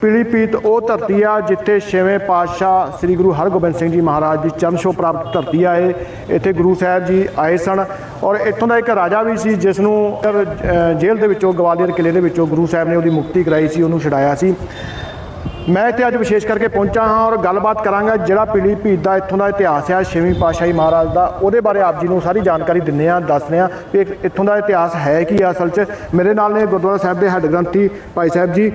ਪੀਲੀਪੀਤ ਉਹ ਧਰਤੀ ਆ ਜਿੱਥੇ ਛੇਵੇਂ ਪਾਤਸ਼ਾਹ ਸ੍ਰੀ ਗੁਰੂ ਹਰਗੋਬਿੰਦ ਸਿੰਘ ਜੀ ਮਹਾਰਾਜ ਦੀ ਚਰਨ ਛੋਹ ਪ੍ਰਾਪਤ ਧਰਤੀ ਆ ਇਹ। ਇੱਥੇ ਗੁਰੂ ਸਾਹਿਬ ਜੀ ਆਏ ਸਨ ਔਰ ਇੱਥੋਂ ਦਾ ਇੱਕ ਰਾਜਾ ਵੀ ਸੀ ਜਿਸ ਨੂੰ ਜੇਲ੍ਹ ਦੇ ਵਿੱਚੋਂ, ਗਵਾਲੀਅਰ ਕਿਲੇ ਦੇ ਵਿੱਚੋਂ ਗੁਰੂ ਸਾਹਿਬ ਨੇ ਉਹਦੀ ਮੁਕਤੀ ਕਰਾਈ ਸੀ, ਉਹਨੂੰ ਛੁਡਾਇਆ ਸੀ। ਮੈਂ ਇੱਥੇ ਅੱਜ ਵਿਸ਼ੇਸ਼ ਕਰਕੇ ਪਹੁੰਚਾ ਹਾਂ ਔਰ ਗੱਲਬਾਤ ਕਰਾਂਗਾ ਜਿਹੜਾ ਪੀਲੀਭੀਤ ਦਾ ਇੱਥੋਂ ਦਾ ਇਤਿਹਾਸ ਹੈ ਛੇਵੀਂ ਪਾਤਸ਼ਾਹੀ ਮਹਾਰਾਜ ਦਾ। ਉਹਦੇ ਬਾਰੇ ਆਪ ਜੀ ਨੂੰ ਸਾਰੀ ਜਾਣਕਾਰੀ ਦਿੰਨੇ ਆ ਦੱਸਦੇ ਆ ਵੀ ਇੱਕ ਇੱਥੋਂ ਦਾ ਇਤਿਹਾਸ ਹੈ ਕੀ ਆ ਅਸਲ 'ਚ। ਮੇਰੇ ਨਾਲ ਨੇ ਗੁਰਦੁਆਰਾ ਸਾਹਿਬ ਦੇ ਹੈੱਡ ਗ੍ਰੰਥੀ ਭਾਈ ਸਾਹਿਬ ਜੀ।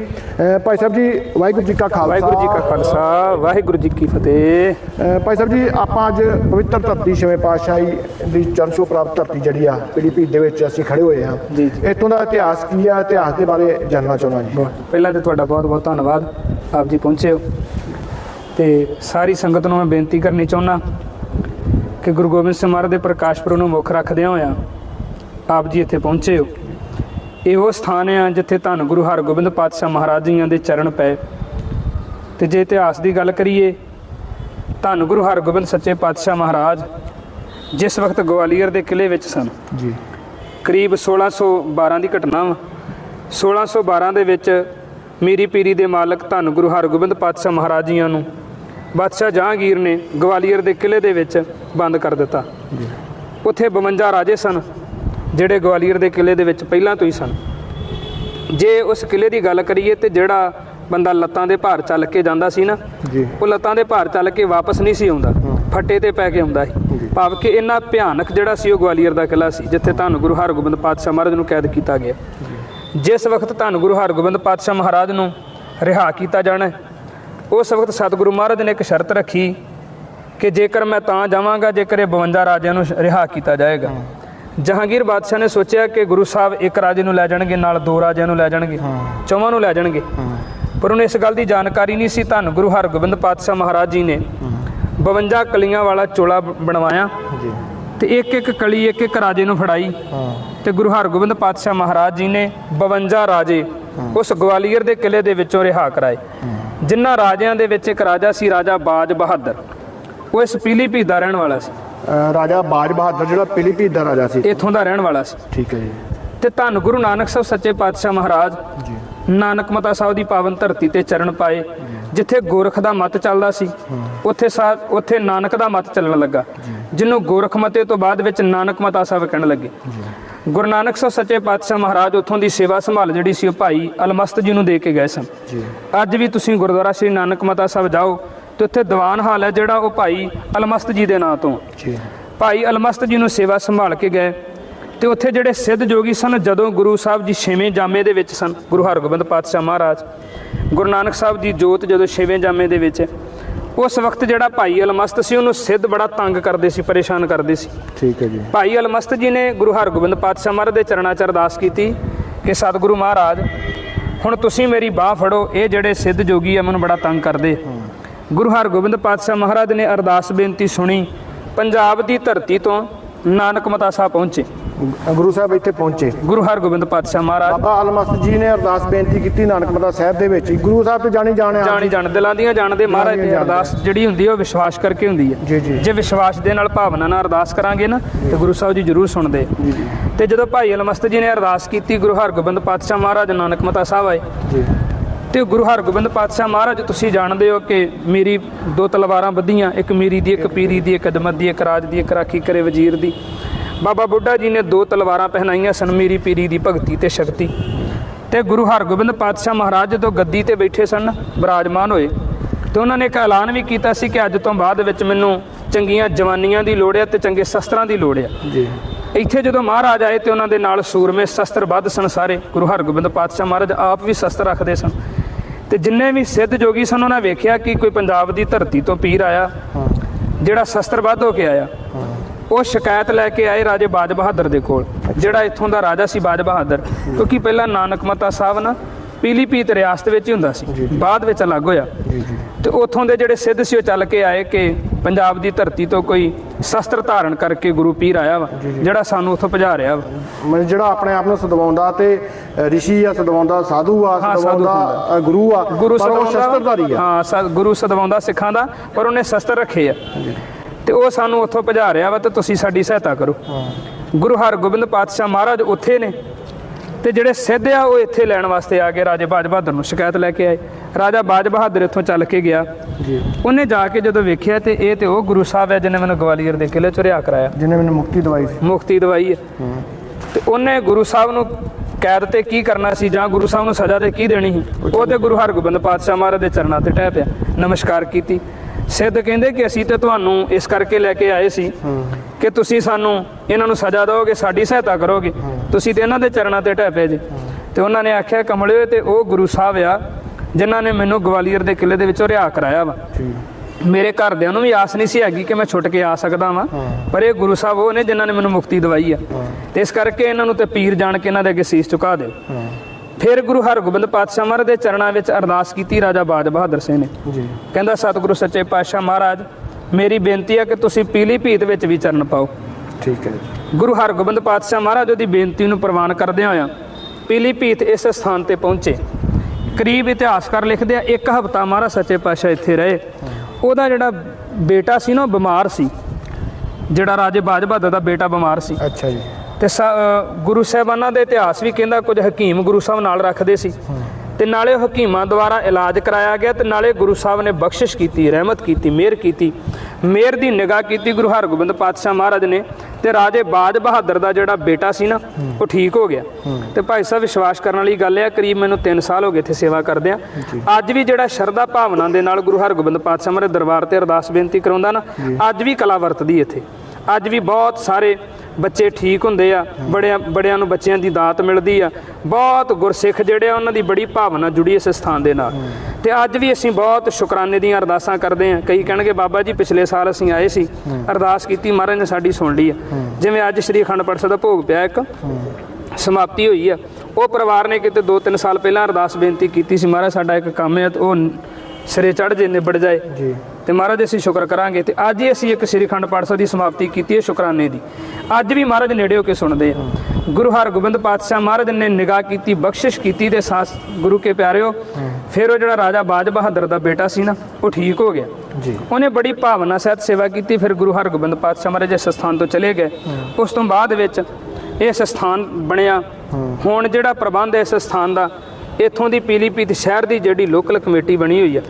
ਭਾਈ ਸਾਹਿਬ ਜੀ ਵਾਹਿਗੁਰੂ ਜੀ ਕਾ ਖਾਲਸਾ। ਵਾਹਿਗੁਰੂ ਜੀ ਕਾ ਖਾਲਸਾ ਵਾਹਿਗੁਰੂ ਜੀ ਕੀ ਫਤਿਹ। ਭਾਈ ਸਾਹਿਬ ਜੀ ਆਪਾਂ ਅੱਜ ਪਵਿੱਤਰ ਧਰਤੀ ਛੇਵੇਂ ਪਾਤਸ਼ਾਹੀ ਦੀ ਚਰਨ ਛੋਹ ਪ੍ਰਾਪਤ ਧਰਤੀ ਜਿਹੜੀ ਆ ਪੀਲੀਭੀਤ ਦੇ ਵਿੱਚ ਅਸੀਂ ਖੜੇ ਹੋਏ ਜੀ। ਇੱਥੋਂ ਦਾ ਇਤਿਹਾਸ ਕੀ ਆ ਇਤਿਹਾਸ ਦੇ ਬਾਰੇ ਜਾਣਨਾ ਚਾਹੁੰਦਾ ਜੀ। ਪਹਿਲਾਂ ਤੇ ਤੁਹਾਡਾ ਬਹੁਤ ਬਹੁਤ ਧੰਨਵਾਦ। ਆਪ ਜੀ ਪਹੁੰਚੇ ਹੋ। ਤੇ ਸਾਰੀ ਸੰਗਤ ਨੂੰ ਮੈਂ ਬੇਨਤੀ ਕਰਨੀ ਚਾਹੁੰਦਾ ਕਿ ਗੁਰੂ ਗੋਬਿੰਦ ਸਿੰਘ ਮਹਾਰਾਜ ਦੇ ਪ੍ਰਕਾਸ਼ ਪੁਰਬ ਨੂੰ ਮੁੱਖ ਰੱਖਦਿਆਂ ਹੋਇਆਂ ਆਪ ਜੀ ਇੱਥੇ ਪਹੁੰਚੇ ਹੋ। ਇਹ ਉਹ ਸਥਾਨ ਆ ਜਿੱਥੇ ਧੰਨ ਗੁਰੂ ਹਰਗੋਬਿੰਦ ਪਾਤਸ਼ਾਹ ਮਹਾਰਾਜ ਜੀਆਂ ਦੇ ਚਰਨ ਪਏ। ਤੇ ਜੇ ਇਤਿਹਾਸ ਦੀ ਗੱਲ ਕਰੀਏ ਧੰਨ ਗੁਰੂ ਹਰਗੋਬਿੰਦ ਸੱਚੇ ਪਾਤਸ਼ਾਹ ਮਹਾਰਾਜ ਜਿਸ ਵਕਤ ਗਵਾਲੀਅਰ ਦੇ ਕਿਲੇ ਵਿੱਚ ਸਨ। ਜੀ। ਕਰੀਬ 1612 ਦੀ ਘਟਨਾ ਵਾ। 1612 ਦੇ ਵਿੱਚ ਮੀਰੀ ਪੀਰੀ ਦੇ ਮਾਲਕ ਧੰਨ ਗੁਰੂ ਹਰਗੋਬਿੰਦ ਪਾਤਸ਼ਾਹ ਮਹਾਰਾਜ ਜੀਆਂ ਨੂੰ ਬਾਦਸ਼ਾਹ ਜਹਾਂਗੀਰ ਨੇ ਗਵਾਲੀਅਰ ਦੇ ਕਿਲੇ ਦੇ ਵਿੱਚ ਬੰਦ ਕਰ ਦਿੱਤਾ। ਉੱਥੇ 52 ਰਾਜੇ ਸਨ ਜਿਹੜੇ ਗਵਾਲੀਅਰ ਦੇ ਕਿਲੇ ਦੇ ਵਿੱਚ ਪਹਿਲਾਂ ਤੋਂ ਹੀ ਸਨ। ਜੇ ਉਸ ਕਿਲੇ ਦੀ ਗੱਲ ਕਰੀਏ ਤੇ ਜਿਹੜਾ ਬੰਦਾ ਲੱਤਾਂ ਦੇ ਭਾਰ ਚੱਲ ਕੇ ਜਾਂਦਾ ਸੀ ਨਾ ਉਹ ਲੱਤਾਂ ਦੇ ਭਾਰ ਚੱਲ ਕੇ ਵਾਪਸ ਨਹੀਂ ਸੀ ਆਉਂਦਾ ਫੱਟੇ ਤੇ ਪੈ ਕੇ ਆਉਂਦਾ ਸੀ। ਭਾਵ ਕਿ ਇੰਨਾ ਭਿਆਨਕ ਜਿਹੜਾ ਸੀ ਉਹ ਗਵਾਲੀਅਰ ਦਾ ਕਿਲਾ ਸੀ ਜਿੱਥੇ ਧੰਨ ਗੁਰੂ ਹਰਗੋਬਿੰਦ ਪਾਤਸ਼ਾਹ ਮਹਾਰਾਜ ਨੂੰ ਕੈਦ ਕੀਤਾ ਗਿਆ। ਜਿਸ ਵਕਤ ਧੰਨ ਗੁਰੂ ਹਰਗੋਬਿੰਦ ਪਾਤਸ਼ਾਹ ਮਹਾਰਾਜ ਨੂੰ ਰਿਹਾ ਕੀਤਾ ਜਾਣਾ ਉਸ ਵਕਤ ਸਤਿਗੁਰੂ ਮਹਾਰਾਜ ਨੇ ਇੱਕ ਸ਼ਰਤ ਰੱਖੀ ਕਿ ਜੇਕਰ ਮੈਂ ਤਾਂ ਜਾਵਾਂਗਾ ਜੇਕਰ ਇਹ 52 ਰਾਜਿਆਂ ਨੂੰ ਰਿਹਾ ਕੀਤਾ ਜਾਏਗਾ। ਜਹਾਂਗੀਰ ਬਾਦਸ਼ਾਹ ਨੇ ਸੋਚਿਆ ਕਿ ਗੁਰੂ ਸਾਹਿਬ ਇੱਕ ਰਾਜੇ ਨੂੰ ਲੈ ਜਾਣਗੇ ਨਾਲ ਦੋ ਰਾਜਿਆਂ ਨੂੰ ਲੈ ਜਾਣਗੇ ਚੌਵਾਂ ਨੂੰ ਲੈ ਜਾਣਗੇ। ਪਰ ਉਹਨੂੰ ਇਸ ਗੱਲ ਦੀ ਜਾਣਕਾਰੀ ਨਹੀਂ ਸੀ। ਧੰਨ ਗੁਰੂ ਹਰਗੋਬਿੰਦ ਪਾਤਸ਼ਾਹ ਮਹਾਰਾਜ ਜੀ ਨੇ 52 ਕਲੀਆਂ ਵਾਲਾ ਚੋਲਾ ਬਣਵਾਇਆ ਜੀ। ਤੇ ਇੱਕ ਇੱਕ ਕਲੀ ਇੱਕ ਇੱਕ ਰਾਜੇ ਨੂੰ ਫੜਾਈ। ਤੇ ਗੁਰੂ ਹਰਗੋਬਿੰਦ ਪਾਤਸ਼ਾਹ ਮਹਾਰਾਜ ਜੀ ਨੇ 52 ਰਾਜੇ ਉਸ ਗਵਾਲੀਅਰ ਦੇ ਕਿਲੇ ਦੇ ਵਿੱਚੋਂ ਰਿਹਾ ਕਰਾਏ। ਜਿਨ੍ਹਾਂ ਰਾਜਿਆਂ ਦੇ ਵਿੱਚ ਇੱਕ ਰਾਜਾ ਸੀ ਰਾਜਾ ਬਾਜ ਬਹਾਦਰ। ਉਹ ਇਸ ਪੀਲੀਭੀਤ ਦਾ ਰਹਿਣ ਵਾਲਾ ਸੀ। ਰਾਜਾ ਬਾਜ ਬਹਾਦਰ ਜਿਹੜਾ ਪੀਲੀਭੀਤ ਦਾ ਰਾਜਾ ਸੀ। ਇੱਥੋਂ ਦਾ ਰਹਿਣ ਵਾਲਾ ਸੀ। ਠੀਕ ਹੈ ਜੀ। ਤੇ ਧੰਨ ਗੁਰੂ ਨਾਨਕ ਸਾਹਿਬ ਸੱਚੇ ਪਾਤਸ਼ਾਹ ਮਹਾਰਾਜ ਜੀ। ਨਾਨਕ ਮਤਾ ਸਾਹਿਬ ਦੀ ਪਾਵਨ ਧਰਤੀ ਤੇ ਚਰਨ ਪਾਏ। ਜਿੱਥੇ ਗੋਰਖ ਦਾ ਮਤ ਚੱਲਦਾ ਸੀ ਉੱਥੇ ਉੱਥੇ ਨਾਨਕ ਦਾ ਮਤ ਚੱਲਣ ਲੱਗਾ ਜਿਹਨੂੰ ਗੋਰਖ ਮਤੇ ਤੋਂ ਬਾਅਦ ਵਿੱਚ ਨਾਨਕ ਮਤਾ ਸਾਹਿਬ ਕਹਿਣ ਲੱਗੇ। ਗੁਰੂ ਨਾਨਕ ਸਾਹਿਬ ਸੱਚੇ ਪਾਤਸ਼ਾਹ ਮਹਾਰਾਜ ਉੱਥੋਂ ਦੀ ਸੇਵਾ ਸੰਭਾਲ ਜਿਹੜੀ ਸੀ ਉਹ ਭਾਈ ਅਲਮਸਤ ਜੀ ਨੂੰ ਦੇ ਕੇ ਗਏ ਸਨ। ਅੱਜ ਵੀ ਤੁਸੀਂ ਗੁਰਦੁਆਰਾ ਸ੍ਰੀ ਨਾਨਕ ਮਤਾ ਸਾਹਿਬ ਜਾਓ ਤੇ ਉੱਥੇ ਦੀਵਾਨ ਹਾਲ ਹੈ ਜਿਹੜਾ ਉਹ ਭਾਈ ਅਲਮਸਤ ਜੀ ਦੇ ਨਾਂ ਤੋਂ। ਭਾਈ ਅਲਮਸਤ ਜੀ ਨੂੰ ਸੇਵਾ ਸੰਭਾਲ ਕੇ ਗਏ। ਤੇ ਉੱਥੇ ਜਿਹੜੇ ਸਿੱਧ ਜੋਗੀ ਸਨ ਜਦੋਂ ਗੁਰੂ ਸਾਹਿਬ ਜੀ ਛੇਵੇਂ ਜਾਮੇ ਦੇ ਵਿੱਚ ਸਨ ਗੁਰੂ ਹਰਗੋਬਿੰਦ ਪਾਤਸ਼ਾਹ ਮਹਾਰਾਜ ਗੁਰੂ ਨਾਨਕ ਸਾਹਿਬ ਦੀ ਜੋਤ ਜਦੋਂ ਛੇਵੇਂ ਜਾਮੇ ਦੇ ਵਿੱਚ ਉਸ ਵਕਤ ਜਿਹੜਾ ਭਾਈ ਅਲਮਸਤ ਸੀ ਉਹਨੂੰ ਸਿੱਧ ਬੜਾ ਤੰਗ ਕਰਦੇ ਸੀ ਪਰੇਸ਼ਾਨ ਕਰਦੇ ਸੀ। ਠੀਕ ਹੈ ਜੀ। ਭਾਈ ਅਲਮਸਤ ਜੀ ਨੇ ਗੁਰੂ ਹਰਗੋਬਿੰਦ ਪਾਤਸ਼ਾਹ ਮਹਾਰਾਜ ਦੇ ਚਰਨਾਂ 'ਚ ਅਰਦਾਸ ਕੀਤੀ ਕਿ ਸਤਿਗੁਰੂ ਮਹਾਰਾਜ ਹੁਣ ਤੁਸੀਂ ਮੇਰੀ ਬਾਹ ਫੜੋ ਇਹ ਜਿਹੜੇ ਸਿੱਧ ਜੋਗੀ ਆ ਮੈਨੂੰ ਬੜਾ ਤੰਗ ਕਰਦੇ ਗੁਰੂ ਹਰਗੋਬਿੰਦ ਪਾਤਸ਼ਾਹ ਮਹਾਰਾਜ ਨੇ ਅਰਦਾਸ ਬੇਨਤੀ ਸੁਣੀ ਪੰਜਾਬ ਦੀ ਧਰਤੀ ਤੋਂ ਨਾਨਕ ਮਤਾ ਸਾਹਿਬ ਪਹੁੰਚੇ। ਗੁਰੂ ਸਾਹਿਬ ਇੱਥੇ ਪਹੁੰਚੇ। ਗੁਰੂ ਹਰਗੋਬਿੰਦ ਪਾਤਸ਼ਾਹ ਮਹਾਰਾਜ। ਬਾਬਾ ਅਲਮਸਤ ਜੀ ਨੇ ਅਰਦਾਸ ਬੇਨਤੀ ਕੀਤੀ ਨਾਨਕ ਮਤਾ ਸਾਹਿਬ ਦੇ ਵਿੱਚ। ਗੁਰੂ ਸਾਹਿਬ ਤੇ ਜਾਣੀ ਜਾਣਿਆ ਜਾਣੀ ਜਾਣ ਦਿਲਾਂ ਦੀਆਂ ਜਾਣਦੇ ਮਹਾਰਾਜ ਦੀ। ਅਰਦਾਸ ਜਿਹੜੀ ਹੁੰਦੀ ਹੈ ਉਹ ਵਿਸ਼ਵਾਸ ਕਰਕੇ ਹੁੰਦੀ ਹੈ ਜੀ, ਜੀ। ਜੇ ਵਿਸ਼ਵਾਸ ਦੇ ਨਾਲ ਭਾਵਨਾ ਨਾਲ ਅਰਦਾਸ ਕਰਾਂਗੇ ਨਾ ਤੇ ਗੁਰੂ ਸਾਹਿਬ ਜੀ ਜ਼ਰੂਰ ਸੁਣਦੇ ਜੀ ਜੀ। ਤੇ ਜਦੋਂ ਭਾਈ ਅਲਮਸਤ ਜੀ ਨੇ ਅਰਦਾਸ ਕੀਤੀ ਗੁਰੂ ਹਰਗੋਬਿੰਦ ਪਾਤਸ਼ਾਹ ਮਹਾਰਾਜ ਨਾਨਕ ਮਤਾ ਸਾਹਿਬ ਆਏ। ਜੀ। ਤੇ ਗੁਰੂ ਹਰਗੋਬਿੰਦ ਪਾਤਸ਼ਾਹ ਮਹਾਰਾਜ ਤੁਸੀਂ ਜਾਣਦੇ ਹੋ ਕਿ ਮੇਰੀ ਦੋ ਤਲਵਾਰਾਂ ਬੱਧੀਆਂ ਇੱਕ ਮੇਰੀ ਦੀ ਇੱਕ ਪੀਰੀ ਦੀ ਇੱਕ ਅਦਮਤ ਦੀ ਇੱਕ ਰਾਜ ਦੀ ਇੱਕ ਰਾਖੀ ਕਰੇ ਵਜ਼ੀਰ ਦੀ। ਬਾਬਾ ਬੁੱਢਾ ਜੀ ਨੇ ਦੋ ਤਲਵਾਰਾਂ ਪਹਿਨਾਈਆਂ ਸਨ ਮੇਰੀ ਪੀਰੀ ਦੀ ਭਗਤੀ ਤੇ ਸ਼ਕਤੀ। ਤੇ ਗੁਰੂ ਹਰਗੋਬਿੰਦ ਪਾਤਸ਼ਾਹ ਮਹਾਰਾਜ ਜਦੋਂ ਗੱਦੀ ਤੇ ਬੈਠੇ ਸਨ ਬਿਰਾਜਮਾਨ ਹੋਏ ਤੇ ਉਹਨਾਂ ਨੇ ਇੱਕ ਐਲਾਨ ਵੀ ਕੀਤਾ ਸੀ ਕਿ ਅੱਜ ਤੋਂ ਬਾਅਦ ਵਿੱਚ ਮੈਨੂੰ ਚੰਗੀਆਂ ਜਵਾਨੀਆਂ ਦੀ ਲੋੜ ਹੈ ਤੇ ਚੰਗੇ ਸ਼ਸਤਰਾਂ ਦੀ ਲੋੜ ਹੈ। ਜੀ। ਇੱਥੇ ਜਦੋਂ ਮਹਾਰਾਜ ਆਏ ਤੇ ਉਹਨਾਂ ਦੇ ਨਾਲ ਸੂਰਮੇ ਸ਼ਸਤਰ ਬੱਧ ਸਨ ਸਾਰੇ। ਗੁਰੂ ਹਰਗੋਬਿੰਦ ਪਾਤਸ਼ਾਹ ਮਹਾਰਾਜ ਆਪ ਵੀ ਸ਼ਸਤਰ ਰੱਖਦੇ ਸਨ। ਤੇ ਜਿੰਨੇ ਵੀ ਸਿੱਧ ਜੋਗੀ ਸਨ ਉਹਨਾਂ ਵੇਖਿਆ ਕਿ ਕੋਈ ਪੰਜਾਬ ਦੀ ਧਰਤੀ ਤੋਂ ਪੀਰ ਆਇਆ ਜਿਹੜਾ ਸ਼ਸਤਰ ਬੱਧ ਹੋ ਕੇ ਆਇਆ। ਉਹ ਸ਼ਿਕਾਇਤ ਲੈ ਕੇ ਆਏ ਰਾਜੇ ਬਾਜ ਬਹਾਦਰ ਦੇ ਕੋਲ ਜਿਹੜਾ ਇੱਥੋਂ ਦਾ ਰਾਜਾ ਸੀ ਬਾਜ ਬਹਾਦਰ। ਕਿਉਂਕਿ ਪਹਿਲਾਂ ਨਾਨਕ ਮਤਾ ਸਾਹਿਬ ਨਾ ਪੀਲੀਪੀਤ ਰਿਆਸਤ ਵਿੱਚ ਹੀ ਹੁੰਦਾ ਸੀ ਬਾਅਦ ਵਿੱਚ ਅਲੱਗ ਹੋਇਆ। ਤੇ ਉੱਥੋਂ ਦੇ ਜਿਹੜੇ ਸਿੱਧ ਸੀ ਉਹ ਚੱਲ ਕੇ ਆਏ ਕਿ ਪੰਜਾਬ ਦੀ ਧਰਤੀ ਤੋਂ ਕੋਈ ਸ਼ਸਤਰ ਧਾਰਨ ਕਰਕੇ ਗੁਰੂ ਪੀਰ ਆਇਆ ਵਾ ਜਿਹੜਾ ਸਾਨੂੰ ਉੱਥੋਂ ਭਜਾ ਰਿਹਾ ਵਾ। ਮਤਲਬ ਜਿਹੜਾ ਆਪਣੇ ਆਪ ਨੂੰ ਸਦਵਾਉਂਦਾ ਤੇ ਰਿਸ਼ੀ ਆ ਸਦਵਾਉਂਦਾ ਸਾਧੂ ਆ ਸਦਵਾਉਂਦਾ ਗੁਰੂ ਆ। ਗੁਰੂ ਪਰ ਉਹ ਸਦਵਾਉਂਦਾ ਸ਼ਸਤਰਧਾਰੀ ਆ। ਹਾਂ ਗੁਰੂ ਸਦਵਾਉਂਦਾ ਸਿੱਖਾਂ ਦਾ ਪਰ ਉਹਨੇ ਸ਼ਸਤਰ ਰੱਖੇ ਆ। ਤੇ ਉਹ ਸਾਨੂੰ ਉੱਥੋਂ ਭਜਾ ਰਿਹਾ ਵਾ ਤੇ ਤੁਸੀਂ ਸਾਡੀ ਸਹਾਇਤਾ ਕਰੋ। ਗੁਰੂ ਹਰਗੋਬਿੰਦ ਪਾਤਸ਼ਾਹ ਮਹਾਰਾਜ ਉੱਥੇ ਨੇ ਤੇ ਜਿਹੜੇ ਸਿੱਧ ਆ ਉਹ ਇੱਥੇ ਲੈਣ ਵਾਸਤੇ ਆ ਗਏ ਰਾਜੇ ਬਾਜ ਬਹਾਦਰ ਨੂੰ ਸ਼ਿਕਾਇਤ ਲੈ ਕੇ ਆਏ। ਰਾਜਾ ਬਾਜ ਬਹਾਦਰ ਇੱਥੋਂ ਚੱਲ ਕੇ ਗਿਆ। ਜੀ। ਉਹਨੇ ਜਾ ਕੇ ਜਦੋਂ ਵੇਖਿਆ ਤੇ ਇਹ ਤੇ ਉਹ ਗੁਰੂ ਸਾਹਿਬ ਹੈ ਜਿਹਨੇ ਮੈਨੂੰ ਗਵਾਲੀਅਰ ਦੇ ਕਿਲੇ ਚ ਰਿਆ ਕਰਾਇਆ। ਜਿਹਨੇ ਮੈਨੂੰ ਮੁਕਤੀ ਦਵਾਈ ਸੀ। ਮੁਕਤੀ ਦਵਾਈ ਹੈ। ਤੇ ਉਹਨੇ ਗੁਰੂ ਸਾਹਿਬ ਨੂੰ ਕੈਦ ਤੇ ਕੀ ਕਰਨਾ ਸੀ ਜਾਂ ਗੁਰੂ ਸਾਹਿਬ ਨੂੰ ਸਜ਼ਾ ਤੇ ਕੀ ਦੇਣੀ ਸੀ ਉਹ ਤੇ ਗੁਰੂ ਹਰਗੋਬਿੰਦ ਪਾਤਸ਼ਾਹ ਮਹਾਰਾਜ ਦੇ ਚਰਨਾਂ ਤੇ ਟਹਿ ਪਿਆ ਨਮਸਕਾਰ ਕੀਤੀ। ਸਿੱਧ ਕਹਿੰਦੇ ਕਿ ਅਸੀਂ ਤੇ ਤੁਹਾਨੂੰ ਇਸ ਕਰਕੇ ਲੈ ਕੇ ਆਏ ਸੀ ਕਿ ਤੁਸੀਂ ਸਾਨੂੰ ਇਹਨਾਂ ਨੂੰ ਸਜ਼ਾ ਦਿਓਗੇ, ਸਾਡੀ ਸਹਾਇਤਾ ਕਰੋਗੇ। ਤੁਸੀਂ ਤੇ ਇਹਨਾਂ ਦੇ ਚਰਨਾਂ ਤੇ ਟਹਿ ਪਏ ਜੇ। ਤੇ ਉਹਨਾਂ ਨੇ ਆਖਿਆ ਕਮਲਿਓ ਤੇ ਉਹ ਗੁਰੂ ਸਾਹਿਬ ਆ, ਜਿਨ੍ਹਾਂ ਨੇ ਮੈਨੂੰ ਗਵਾਲੀਅਰ ਦੇ ਕਿਲੇ ਦੇ ਵਿੱਚੋਂ ਰਿਹਾ ਕਰਾਇਆ ਵਾ। ਮੇਰੇ ਘਰਦਿਆਂ ਨੂੰ ਵੀ ਆਸ ਨਹੀਂ ਸੀ ਹੈਗੀ ਕਿ ਮੈਂ ਛੁੱਟ ਕੇ ਆ ਸਕਦਾ ਵਾਂ। ਪਰ ਇਹ ਗੁਰੂ ਸਾਹਿਬ ਉਹ ਨੇ ਜਿਨ੍ਹਾਂ ਨੇ ਮੈਨੂੰ ਮੁਕਤੀ ਦਵਾਈ ਆ। ਤੇ ਇਸ ਕਰਕੇ ਇਹਨਾਂ ਨੂੰ ਤੇ ਪੀਰ ਜਾਣ ਕੇ ਇਹਨਾਂ ਦੇ ਅੱਗੇ ਸੀਸ ਝੁਕਾ ਦਿਓ। ਫਿਰ ਗੁਰੂ ਹਰਗੋਬਿੰਦ ਪਾਤਸ਼ਾਹ ਮਹਾਰਾਜ ਦੇ ਚਰਨਾਂ ਵਿੱਚ ਅਰਦਾਸ ਕੀਤੀ ਰਾਜਾ ਬਾਜ ਬਹਾਦਰ ਸਿੰਘ ਨੇ। ਜੀ। ਕਹਿੰਦਾ ਸਤਿਗੁਰੂ ਸੱਚੇ ਪਾਤਸ਼ਾਹ ਮਹਾਰਾਜ ਮੇਰੀ ਬੇਨਤੀ ਹੈ ਕਿ ਤੁਸੀਂ ਪੀਲੀ ਭੀਤ ਵਿੱਚ ਵੀ ਚਰਨ ਪਾਓ। ਠੀਕ ਹੈ ਜੀ। ਗੁਰੂ ਹਰਗੋਬਿੰਦ ਪਾਤਸ਼ਾਹ ਮਹਾਰਾਜ ਉਹਦੀ ਬੇਨਤੀ ਨੂੰ ਪ੍ਰਵਾਨ ਕਰਦੇ ਹੋਇਆ ਪੀਲੀ ਭੀਤ ਇਸ ਸਥਾਨ ਤੇ ਪਹੁੰਚੇ। ਕਰੀਬ ਇਤਿਹਾਸਕਾਰ ਲਿਖਦੇ ਆ ਇੱਕ ਹਫ਼ਤਾ ਮਹਾਰਾਜ ਸੱਚੇ ਪਾਤਸ਼ਾਹ ਇੱਥੇ ਰਹੇ। ਉਹਦਾ ਜਿਹੜਾ ਬੇਟਾ ਸੀ ਨਾ ਬਿਮਾਰ ਸੀ। ਜਿਹੜਾ ਰਾਜੇ ਬਾਜ ਬਹਾਦਰ ਦਾ ਬੇਟਾ ਬਿਮਾਰ ਸੀ। ਅੱਛਾ ਜੀ। ਤੇ ਗੁਰੂ ਸਾਹਿਬਾਨਾਂ ਦੇ ਇਤਿਹਾਸ ਵੀ ਕਹਿੰਦਾ ਕੁਝ ਹਕੀਮ ਗੁਰੂ ਸਾਹਿਬ ਨਾਲ ਰੱਖਦੇ ਸੀ। ਤੇ ਨਾਲੇ ਹਕੀਮਾਂ ਦੁਆਰਾ ਇਲਾਜ ਕਰਾਇਆ ਗਿਆ ਤੇ ਨਾਲੇ ਗੁਰੂ ਸਾਹਿਬ ਨੇ ਬਖਸ਼ਿਸ਼ ਕੀਤੀ ਰਹਿਮਤ ਕੀਤੀ ਮਿਹਰ ਕੀਤੀ। ਮਿਹਰ ਦੀ ਨਿਗਾਹ ਕੀਤੀ ਗੁਰੂ ਹਰਗੋਬਿੰਦ ਪਾਤਸ਼ਾਹ ਮਹਾਰਾਜ ਨੇ ਤੇ ਰਾਜੇ ਬਾਜ ਬਹਾਦਰ ਦਾ ਜਿਹੜਾ ਬੇਟਾ ਸੀ ਨਾ ਉਹ ਠੀਕ ਹੋ ਗਿਆ। ਤੇ ਭਾਈ ਸਾਹਿਬ ਵਿਸ਼ਵਾਸ ਕਰਨ ਵਾਲੀ ਗੱਲ ਹੈ ਕਰੀਬ ਮੈਨੂੰ 3 ਸਾਲ ਹੋ ਗਏ ਇੱਥੇ ਸੇਵਾ ਕਰਦੇ ਆ। ਅੱਜ ਵੀ ਜਿਹੜਾ ਸ਼ਰਧਾ ਭਾਵਨਾ ਦੇ ਨਾਲ ਗੁਰੂ ਹਰਗੋਬਿੰਦ ਪਾਤਸ਼ਾਹ ਮਹਾਰਾਜ ਦਰਬਾਰ ਤੇ ਅਰਦਾਸ ਬੇਨਤੀ ਕਰਾਉਂਦਾ ਨਾ ਅੱਜ ਵੀ ਕਲਾ ਵਰਤਦੀ ਇੱਥੇ। ਅੱਜ ਵੀ ਬਹੁਤ ਸਾਰੇ ਬੱਚੇ ਠੀਕ ਹੁੰਦੇ ਆ, ਬੜਿਆਂ ਬੜਿਆਂ ਨੂੰ ਬੱਚਿਆਂ ਦੀ ਦਾਤ ਮਿਲਦੀ ਆ। ਬਹੁਤ ਗੁਰਸਿੱਖ ਜਿਹੜੇ ਆ, ਉਹਨਾਂ ਦੀ ਬੜੀ ਭਾਵਨਾ ਜੁੜੀ ਇਸ ਸਥਾਨ ਦੇ ਨਾਲ। ਤੇ ਅੱਜ ਵੀ ਅਸੀਂ ਬਹੁਤ ਸ਼ੁਕਰਾਨੇ ਦੀਆਂ ਅਰਦਾਸਾਂ ਕਰਦੇ ਆ ਕਈ ਕਹਿਣਗੇ, ਬਾਬਾ ਜੀ, ਪਿਛਲੇ ਸਾਲ ਅਸੀਂ ਆਏ ਸੀ। ਅਰਦਾਸ ਕੀਤੀ, ਮਹਾਰਾਜ ਨੇ ਸਾਡੀ ਸੁਣ ਲਈ ਆ। ਜਿਵੇਂ ਅੱਜ ਸ੍ਰੀ ਅਖੰਡ ਪਾਠ ਸਾਹਿਬ ਦਾ ਭੋਗ ਪਿਆ ਇੱਕ, ਸਮਾਪਤੀ ਹੋਈ ਆ। ਉਹ ਪਰਿਵਾਰ ਨੇ ਕਿਤੇ 2-3 ਸਾਲ ਪਹਿਲਾਂ ਅਰਦਾਸ ਬੇਨਤੀ ਕੀਤੀ ਸੀ, ਮਹਾਰਾਜ, ਸਾਡਾ ਇੱਕ ਕੰਮ ਹੈ ਤੇ ਉਹ ਸਿਰੇ ਚੜ ਜੇ, ਨਿਬੜ ਜਾਏ। ਜੀ। ਤੇ ਮਹਾਰਾਜ ਅਸੀਂ ਸ਼ੁਕਰ ਕਰਾਂਗੇ ਤੇ ਅੱਜ ਹੀ ਅਸੀਂ ਇੱਕ ਸ੍ਰੀ ਅਖੰਡ ਪਾਠ ਸਾਹਿਬ ਦੀ ਸਮਾਪਤੀ ਕੀਤੀ ਹੈ ਸ਼ੁਕਰਾਨੇ ਦੀ। ਅੱਜ ਵੀ ਮਹਾਰਾਜ ਨੇੜੇ ਹੋ ਕੇ ਸੁਣਦੇ ਆ। ਗੁਰੂ ਹਰਗੋਬਿੰਦ ਪਾਤਸ਼ਾਹ ਮਹਾਰਾਜ ਨੇ ਨਿਗਾਹ ਕੀਤੀ ਬਖਸ਼ਿਸ਼ ਕੀਤੀ ਤੇ ਸਾਸ ਗੁਰੂ ਕੇ ਪਿਆਰਿਓ ਫਿਰ ਉਹ ਜਿਹੜਾ ਰਾਜਾ ਬਾਜ ਬਹਾਦਰ ਦਾ ਬੇਟਾ ਸੀ ਨਾ ਉਹ ਠੀਕ ਹੋ ਗਿਆ। ਜੀ। ਉਹਨੇ ਬੜੀ ਭਾਵਨਾ ਸਹਿਤ ਸੇਵਾ ਕੀਤੀ ਫਿਰ ਗੁਰੂ ਹਰਗੋਬਿੰਦ ਪਾਤਸ਼ਾਹ ਮਹਾਰਾਜ ਇਸ ਸਥਾਨ ਤੋਂ ਚਲੇ ਗਏ। ਉਸ ਤੋਂ ਬਾਅਦ ਵਿੱਚ ਇਸ ਸਥਾਨ ਬਣਿਆ। ਹੁਣ ਜਿਹੜਾ ਪ੍ਰਬੰਧ ਇਸ ਸਥਾਨ ਦਾ ਇੱਥੋਂ ਦੀ ਪੀਲੀਪੀਤ ਸ਼ਹਿਰ ਦੀ ਜਿਹੜੀ ਲੋਕਲ ਕਮੇਟੀ ਬਣੀ ਹੋਈ ਆ।